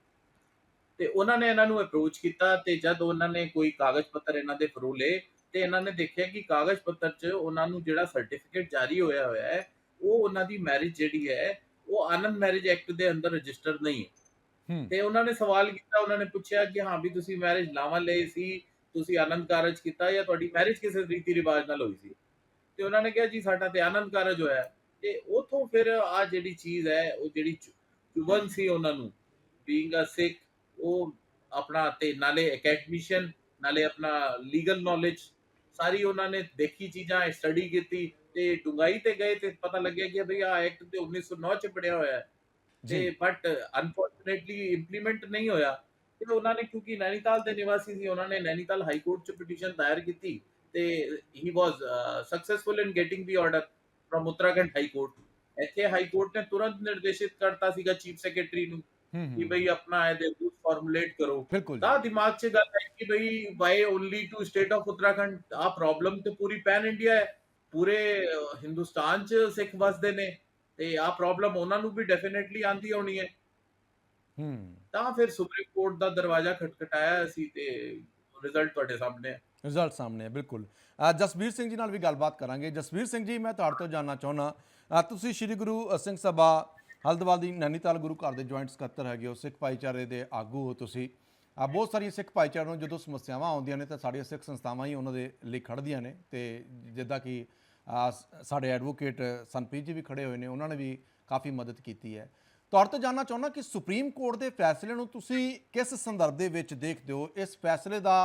ਤੇ ਉਹਨਾਂ ਨੇ ਇਹਨਾਂ ਨੂੰ ਅਪਰੋਚ ਕੀਤਾ ਤੇ ਜਦ ਉਹਨਾਂ ਨੇ ਕੋਈ ਕਾਗਜ਼ ਪੱਤਰ ਇਹਨਾਂ ਦੇ ਫਰੋਲੇ ਤੇ ਇਹਨਾਂ ਨੇ ਦੇਖਿਆ ਕਿ ਕਾਗਜ਼ ਪੱਤਰ 'ਚ ਉਹਨਾਂ ਨੂੰ ਜਿਹੜਾ ਸਰਟੀਫਿਕੇਟ ਜਾਰੀ ਹੋਇਆ ਹੋਇਆ ਹੈ ਉਹ ਉਹਨਾਂ ਦੀ ਮੈਰਿਜ ਜਿਹੜੀ ਹੈ ਉਹ ਆਨੰਦ ਮੈਰਿਜ ਐਕਟ ਦੇ ਅੰਦਰ ਰਜਿਸਟਰਡ ਨਹੀਂ ਹੈ। ਤੇ ਉਹਨਾਂ ਨੇ ਸਵਾਲ ਕੀਤਾ ਉਹਨਾਂ ਨੇ ਪੁੱਛਿਆ ਕਿ ਹਾਂ ਵੀ ਤੁਸੀਂ ਮੈਰਿਜ ਲਾਵਾਂ ਲਏ ਸੀ ਤੁਸੀਂ ਆਨੰਦ ਕਾਰਜ ਕੀਤਾ ਜਾਂ ਤੁਹਾਡੀ ਮੈਰਿਜ ਕਿਸੇ ਰੀਤੀ ਰਿਵਾਜ ਨਾਲ ਹੋਈ ਸੀ? ਤੇ ਉਹਨਾਂ ਨੇ ਕਿਹਾ ਜੀ ਸਾਡਾ ਤੇ ਆਨੰਦ ਕਾਰਜ ਹੋਇਆ। ਤੇ ਉਥੋਂ ਫਿਰ ਆ ਜਿਹੜੀ ਚੀਜ਼ ਹੈ ਉਹ ਜਿਹੜੀ ਚੁ- ਚੁਭਨ ਸੀ ਉਹਨਾਂ ਨੂੰ ਬੀਇੰਗ ਅ ਸਿੱਖ ਉਹ ਆਪਣਾ ਤੇ ਨਾਲੇ ਅਕੈਡਮਿਸ਼ੀਅਨ ਨਾਲੇ ਆਪਣਾ ਲੀਗਲ ਨੌਲੇਜ ਸਾਰੀ ਉਹਨਾਂ ਨੇ ਦੇਖੀ ਚੀਜ਼ਾਂ ਸਟੱਡੀ ਕੀਤੀ ਤੇ ਡੁੰਗਾਈ ਤੇ ਗਏ ਤੇ ਪਤਾ ਲੱਗਿਆ ਕਿ ਭਈ ਆ ਐਕਟ ਤੇ 1909 ਚ ਪੜਿਆ ਹੋਇਆ ਹੈ। ਜੀ। ਬਟ ਅਨਫੋਰਚੂਨੇਟਲੀ ਇੰਪਲੀਮੈਂਟ ਨਹੀਂ ਹੋਇਆ। ਤੇ ਉਹਨਾਂ ਨੇ ਕਿਉਂਕਿ ਨੈਨੀਤਾਲ ਦੇ ਨਿਵਾਸੀ ਸੀ ਉਹਨਾਂ ਨੇ ਨੈਨੀਤਾਲ ਹਾਈ ਕੋਰਟ ਚ ਪਟੀਸ਼ਨ ਦਾਇਰ ਕੀਤੀ ਤੇ he was successful in getting the order from Uttarakhand high court ਇੱਥੇ ਹਾਈ ਕੋਰਟ ਨੇ ਤੁਰੰਤ ਨਿਰਦੇਸ਼ਿਤ ਕਰਤਾ ਸੀਗਾ ਚੀਫ ਸੈਕਟਰੀ ਨੂੰ ਹੂੰ ਭਈ ਆਪਣਾ ਇਹਦੇ ਰੂਲ ਫਾਰਮੂਲੇਟ ਕਰੋ। ਬਿਲਕੁਲ ਤਾਂ ਦਿਮਾਗ 'ਚ ਗੱਲ ਹੈ ਕਿ ਭਈ why only to state of Uttarakhand ਆ ਪ੍ਰੋਬਲਮ ਤੇ ਪੂਰੀ ਪੈਨ ਇੰਡੀਆ ਹੈ। ਪੂਰੇ ਹਿੰਦੁਸਤਾਨ 'ਚ ਸਿੱਖ ਵਸਦੇ ਨੇ। ਤੇ ਆ ਪ੍ਰੋਬਲਮ ਉਹਨਾਂ ਨੂੰ ਵੀ ਡੈਫੀਨਿਟਲੀ ਆਂਦੀ ਹੋਣੀ ਹੈ। ਹੂੰ। ਤਾਂ ਫਿਰ ਸੁਪਰੀਮ ਕੋਰਟ ਦਾ ਦਰਵਾਜ਼ਾ ਖਟਖਟਾਇਆ ਅਸੀਂ ਤੇ ਰਿਜ਼ਲਟ ਤੁਹਾਡੇ ਸਾਹਮਣੇ ਹੈ। ਰਿਜ਼ਲਟ ਸਾਹਮਣੇ ਹੈ ਬਿਲਕੁਲ। ਅ, ਜਸਬੀਰ ਸਿੰਘ ਜੀ ਨਾਲ ਵੀ ਗੱਲਬਾਤ ਕਰਾਂਗੇ। ਜਸਬੀਰ ਸਿੰਘ ਜੀ ਮੈਂ ਤੁਹਾਡੇ ਤੋਂ ਜਾਨਣਾ ਚਾਹੁੰਦਾ ਤੁਸੀਂ ਸ੍ਰੀ ਗੁਰੂ ਸਿੰਘ ਸਭਾ ਹਲਦਵਾਲ ਦੀ ਨੈਨੀਤਾਲ ਗੁਰੂ ਘਰ ਦੇ ਜੁਆਇੰਟ ਸਕੱਤਰ ਹੈਗੇ ਹੋ, ਸਿੱਖ ਭਾਈਚਾਰੇ ਦੇ ਆਗੂ ਹੋ ਤੁਸੀਂ। ਆ ਬਹੁਤ ਸਾਰੀਆਂ ਸਿੱਖ ਭਾਈਚਾਰੇ ਨੂੰ ਜਦੋਂ ਸਮੱਸਿਆਵਾਂ ਆਉਂਦੀਆਂ ਨੇ ਤਾਂ ਸਾਡੀਆਂ ਸਿੱਖ ਸੰਸਥਾਵਾਂ ਹੀ ਉਹਨਾਂ ਦੇ ਲਈ ਖੜਦੀਆਂ ਨੇ ਤੇ ਜਿੱਦਾਂ ਕਿ ਸਾਡੇ ਐਡਵੋਕੇਟ ਸੰਪ੍ਰੀਤ ਜੀ ਵੀ ਖੜੇ ਹੋਏ ਨੇ, ਉਹਨਾਂ ਨੇ ਵੀ ਕਾਫੀ ਮਦਦ ਕੀਤੀ ਹੈ। ਤੁਹਾਡੇ ਤੋਂ ਜਾਨਣਾ ਚਾਹੁੰਦਾ ਕਿ ਸੁਪਰੀਮ ਕੋਰਟ ਦੇ ਫੈਸਲੇ ਨੂੰ ਤੁਸੀਂ ਕਿਸ ਸੰਦਰਭ ਦੇ ਵਿੱਚ ਦੇਖਦੇ ਹੋ? ਇਸ ਫੈਸਲੇ ਦਾ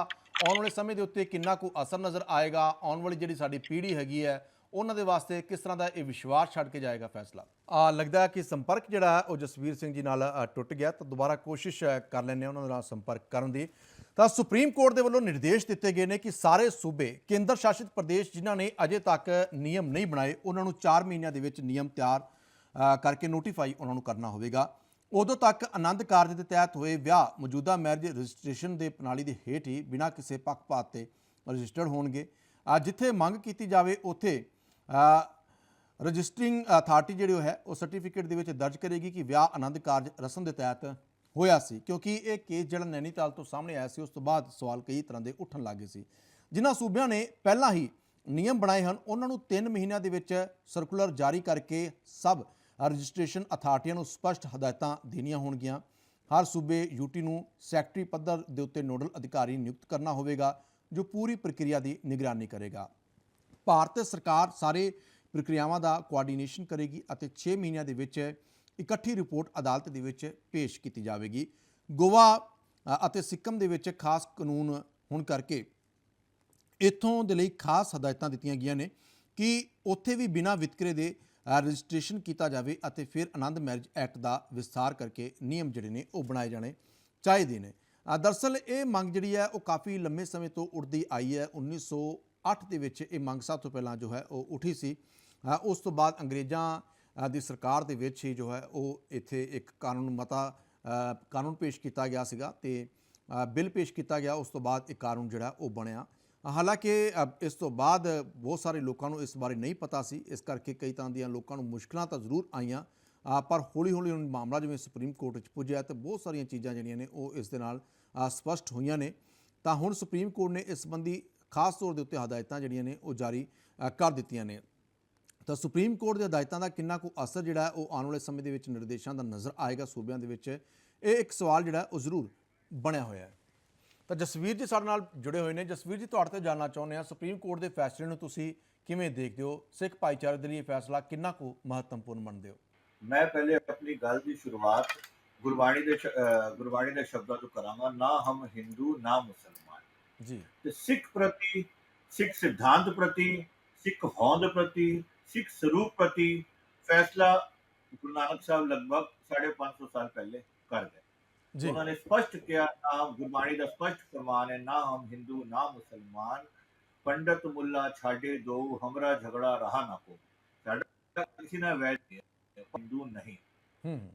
ਆਉਣ ਵਾਲੇ ਸਮੇਂ ਦੇ ਉੱਤੇ ਕਿੰਨਾ ਕੁ ਅਸਰ ਨਜ਼ਰ ਆਏਗਾ? ਆਉਣ ਵਾਲੀ ਜਿਹੜੀ ਸਾਡੀ ਪੀੜ੍ਹੀ ਹੈਗੀ ਹੈ ਉਹਨਾਂ ਦੇ ਵਾਸਤੇ ਕਿਸ ਤਰ੍ਹਾਂ ਦਾ ਇਹ ਵਿਸ਼ਵਾਸ ਛੱਡ ਕੇ ਜਾਏਗਾ ਫੈਸਲਾ? ਆ, ਲੱਗਦਾ ਕਿ ਸੰਪਰਕ ਜਿਹੜਾ ਉਹ ਜਸਵੀਰ ਸਿੰਘ ਜੀ ਨਾਲ ਟੁੱਟ ਗਿਆ। ਤਾਂ ਦੁਬਾਰਾ ਕੋਸ਼ਿਸ਼ ਕਰ ਲੈਂਦੇ ਹਾਂ ਉਹਨਾਂ ਨਾਲ ਸੰਪਰਕ ਕਰਨ ਦੀ। ਤਾਂ ਸੁਪਰੀਮ ਕੋਰਟ ਦੇ ਵੱਲੋਂ ਨਿਰਦੇਸ਼ ਦਿੱਤੇ ਗਏ ਨੇ ਕਿ ਸਾਰੇ ਸੂਬੇ, ਕੇਂਦਰ ਸ਼ਾਸਿਤ ਪ੍ਰਦੇਸ਼ ਜਿਨ੍ਹਾਂ ਨੇ ਅਜੇ ਤੱਕ ਨਿਯਮ ਨਹੀਂ ਬਣਾਏ, ਉਹਨਾਂ ਨੂੰ 4 ਮਹੀਨਿਆਂ ਦੇ ਵਿੱਚ ਨਿਯਮ ਤਿਆਰ ਕਰਕੇ ਨੋਟੀਫਾਈ ਉਹਨਾਂ ਨੂੰ ਕਰਨਾ ਹੋਵੇਗਾ। ਉਦੋਂ ਤੱਕ ਆਨੰਦ ਕਾਰਜ ਦੇ ਤਹਿਤ ਹੋਏ ਵਿਆਹ, ਮੌਜੂਦਾ ਮੈਰਿਜ ਰਜਿਸਟ੍ਰੇਸ਼ਨ ਦੇ ਪ੍ਰਣਾਲੀ ਦੇ ਹੇਠ ਹੀ ਬਿਨਾਂ ਕਿਸੇ ਪੱਖਪਾਤ ਤੇ ਰਜਿਸਟਰਡ ਹੋਣਗੇ। ਜਿੱਥੇ ਮੰਗ ਕੀਤੀ ਜਾਵੇ, ਉੱਥੇ ਰਜਿਸਟਰਿੰਗ ਅਥਾਰਟੀ ਜਿਹੜੀ ਉਹ ਹੈ, ਉਹ ਸਰਟੀਫਿਕੇਟ ਦੇ ਵਿੱਚ ਦਰਜ ਕਰੇਗੀ ਕਿ ਵਿਆਹ ਆਨੰਦ ਕਾਰਜ ਰਸਮ ਦੇ ਤਹਿਤ ਹੋਇਆ ਸੀ। ਕਿਉਂਕਿ ਇਹ ਕੇਸ ਜਿਹੜਾ ਨੈਨੀਤਾਲ ਤੋਂ ਸਾਹਮਣੇ ਆਇਆ ਸੀ, ਉਸ ਤੋਂ ਬਾਅਦ ਸਵਾਲ ਕਈ ਤਰ੍ਹਾਂ ਦੇ ਉੱਠਣ ਲੱਗੇ ਸੀ। ਜਿਨ੍ਹਾਂ ਸੂਬਿਆਂ ਨੇ ਪਹਿਲਾਂ ਹੀ ਨਿਯਮ ਬਣਾਏ ਹਨ, ਉਹਨਾਂ ਨੂੰ 3 ਮਹੀਨਿਆਂ ਦੇ ਵਿੱਚ ਸਰਕੂਲਰ ਜਾਰੀ ਕਰਕੇ ਸਭ ਰਜਿਸਟ੍ਰੇਸ਼ਨ ਅਥਾਰਟੀਆਂ ਨੂੰ ਸਪਸ਼ਟ ਹਦਾਇਤਾਂ ਦੇਣੀਆਂ ਹੋਣਗੀਆਂ। ਹਰ ਸੂਬੇ ਯੂਟੀ ਨੂੰ ਸੈਕਟਰੀ ਪੱਧਰ ਦੇ ਉੱਤੇ ਨੋਡਲ ਅਧਿਕਾਰੀ ਨਿਯੁਕਤ ਕਰਨਾ ਹੋਵੇਗਾ, ਜੋ ਪੂਰੀ ਪ੍ਰਕਿਰਿਆ ਦੀ ਨਿਗਰਾਨੀ ਕਰੇਗਾ। ਭਾਰਤ ਸਰਕਾਰ ਸਾਰੇ ਪ੍ਰਕਿਰਿਆਵਾਂ ਦਾ ਕੋਆਰਡੀਨੇਸ਼ਨ ਕਰੇਗੀ ਅਤੇ 6 ਮਹੀਨਿਆਂ ਦੇ ਵਿੱਚ ਇਕੱਠੀ ਰਿਪੋਰਟ ਅਦਾਲਤ ਦੇ ਵਿੱਚ ਪੇਸ਼ ਕੀਤੀ ਜਾਵੇਗੀ। ਗੋਆ ਅਤੇ ਸਿੱਕਮ ਦੇ ਵਿੱਚ ਖਾਸ ਕਾਨੂੰਨ ਹੋਣ ਕਰਕੇ ਇੱਥੋਂ ਦੇ ਲਈ ਖਾਸ ਹਦਾਇਤਾਂ ਦਿੱਤੀਆਂ ਗਈਆਂ ਨੇ ਕਿ ਉੱਥੇ ਵੀ ਬਿਨਾਂ ਵਿਤਕਰੇ ਦੇ ਅ, ਰਜਿਸਟ੍ਰੇਸ਼ਨ ਕੀਤਾ ਜਾਵੇ ਅਤੇ ਫਿਰ ਆਨੰਦ ਮੈਰਿਜ ਐਕਟ ਦਾ ਵਿਸਥਾਰ ਕਰਕੇ ਨਿਯਮ ਜਿਹੜੇ ਨੇ ਉਹ ਬਣਾਏ ਜਾਣੇ ਚਾਹੀਦੇ ਨੇ। ਅ, ਦਰਅਸਲ ਇਹ ਮੰਗ ਜਿਹੜੀ ਹੈ ਉਹ ਕਾਫੀ ਲੰਮੇ ਸਮੇਂ ਤੋਂ ਉੱਠਦੀ ਆਈ ਹੈ। 1908 ਦੇ ਵਿੱਚ ਇਹ ਮੰਗ ਸਭ ਤੋਂ ਪਹਿਲਾਂ ਜੋ ਹੈ ਉਹ ਉੱਠੀ ਸੀ। ਉਸ ਤੋਂ ਬਾਅਦ ਅੰਗਰੇਜ਼ਾਂ ਦੀ ਸਰਕਾਰ ਦੇ ਵਿੱਚ ਹੀ ਜੋ ਹੈ ਉਹ ਇੱਥੇ ਇੱਕ ਕਾਨੂੰਨ ਮਤਾ ਕਾਨੂੰਨ ਪੇਸ਼ ਕੀਤਾ ਗਿਆ ਸੀਗਾ ਤੇ ਬਿੱਲ ਪੇਸ਼ ਕੀਤਾ ਗਿਆ। ਉਸ ਤੋਂ ਬਾਅਦ ਇਹ ਕਾਨੂੰਨ ਜਿਹੜਾ ਉਹ ਬਣਿਆ। ਹਾਲਾਂਕਿ ਇਸ ਤੋਂ ਬਾਅਦ ਬਹੁਤ ਸਾਰੇ ਲੋਕਾਂ ਨੂੰ ਇਸ ਬਾਰੇ ਨਹੀਂ ਪਤਾ ਸੀ। ਇਸ ਕਰਕੇ ਕਈ ਤਰ੍ਹਾਂ ਦੀਆਂ ਲੋਕਾਂ ਨੂੰ ਮੁਸ਼ਕਲਾਂ ਤਾਂ ਜ਼ਰੂਰ ਆਈਆਂ। ਪਰ ਹੌਲੀ ਹੌਲੀ ਹੁਣ ਮਾਮਲਾ ਜਿਵੇਂ ਸੁਪਰੀਮ ਕੋਰਟ ਵਿੱਚ ਪੁੱਜਿਆ ਤੇ ਬਹੁਤ ਸਾਰੀਆਂ ਚੀਜ਼ਾਂ ਜਿਹੜੀਆਂ ਨੇ ਉਹ ਇਸ ਦੇ ਨਾਲ ਅ, ਸਪਸ਼ਟ ਹੋਈਆਂ ਨੇ। ਤਾਂ ਹੁਣ ਸੁਪਰੀਮ ਕੋਰਟ ਨੇ ਇਸ ਸੰਬੰਧੀ ਖਾਸ ਤੌਰ ਦੇ ਉੱਤੇ ਹਦਾਇਤਾਂ ਜਿਹੜੀਆਂ ਨੇ ਉਹ ਜਾਰੀ ਕਰ ਦਿੱਤੀਆਂ ਨੇ। ਤਾਂ ਸੁਪਰੀਮ ਕੋਰਟ ਦੇ ਹਦਾਇਤਾਂ ਦਾ ਕਿੰਨਾ ਕੁ ਅਸਰ ਜਿਹੜਾ ਉਹ ਆਉਣ ਵਾਲੇ ਸਮੇਂ ਦੇ ਵਿੱਚ ਨਿਰਦੇਸ਼ਾਂ ਦਾ ਨਜ਼ਰ ਆਏਗਾ ਸੂਬਿਆਂ ਦੇ ਵਿੱਚ, ਇਹ ਇੱਕ ਸਵਾਲ ਜਿਹੜਾ ਉਹ ਜ਼ਰੂਰ ਬਣਿਆ ਹੋਇਆ ਹੈ। ਤਾਂ ਜਸਵੀਰ ਜੀ ਸਾਡੇ ਨਾਲ ਜੁੜੇ ਹੋਏ ਨੇ। ਜਸਵੀਰ ਜੀ, ਤੁਹਾਡੇ ਤੋਂ ਜਾਨਣਾ ਚਾਹੁੰਦੇ ਆ ਸੁਪਰੀਮ ਕੋਰਟ ਦੇ ਫੈਸਲੇ ਨੂੰ ਤੁਸੀਂ ਕਿਵੇਂ ਦੇਖਦੇ ਹੋ? ਸਿੱਖ ਭਾਈਚਾਰੇ ਦੇ ਲਈ ਇਹ ਫੈਸਲਾ ਕਿੰਨਾ ਕੁ ਮਹੱਤਵਪੂਰਨ ਮੰਨਦੇ ਹੋ? ਮੈਂ ਪਹਿਲੇ ਆਪਣੀ ਗੱਲ ਦੀ ਸ਼ੁਰੂਆਤ ਗੁਰਬਾਣੀ ਦੇ ਗੁਰਬਾਣੀ ਦੇ ਸ਼ਬਦਾਂ ਤੋਂ ਕਰਾਂਗਾ। ਨਾ ਹਮ ਹਿੰਦੂ, ਨਾ ਮੁਸਲਮਾਨ। ਜੀ। ਤੇ ਸਿੱਖ ਪ੍ਰਤੀ ਸਿੱਖ ਸਿਧਾਂਤ ਪ੍ਰਤੀ ਸਿੱਖ ਹੋਂਦ ਪ੍ਰਤੀ ਸਿੱਖ ਸਰੂਪ ਪ੍ਰਤੀ ਫੈਸਲਾ ਗੁਰੂ ਨਾਨਕ ਸਾਹਿਬ ਲਗਭਗ 550 ਸਾਲ ਪਹਿਲੇ ਕਰ ਗਏ। ਜੀ। ਉਹਨਾਂ ਨੇ ਸਪਸ਼ਟ ਕਿਹਾ ਨਾ ਗੁਰਬਾਣੀ ਦਾ ਸਪਸ਼ਟ ਫਰਮਾਨ ਹੈ ਨਾ ਹਮ ਹਿੰਦੂ ਨਾ ਮੁਸਲਮਾਨ। ਪੰਡਤ ਮੁੱਲਾ ਛਾੜੇ ਦੋ ਹਮਰਾ ਝਗੜਾ ਰਹਾ ਨਾ ਕੋ। ਸਾਡਾ ਕਿਸੇ ਨਾਲ ਵੈਰ ਹਿੰਦੂ ਨਹੀਂ। ਹੂੰ।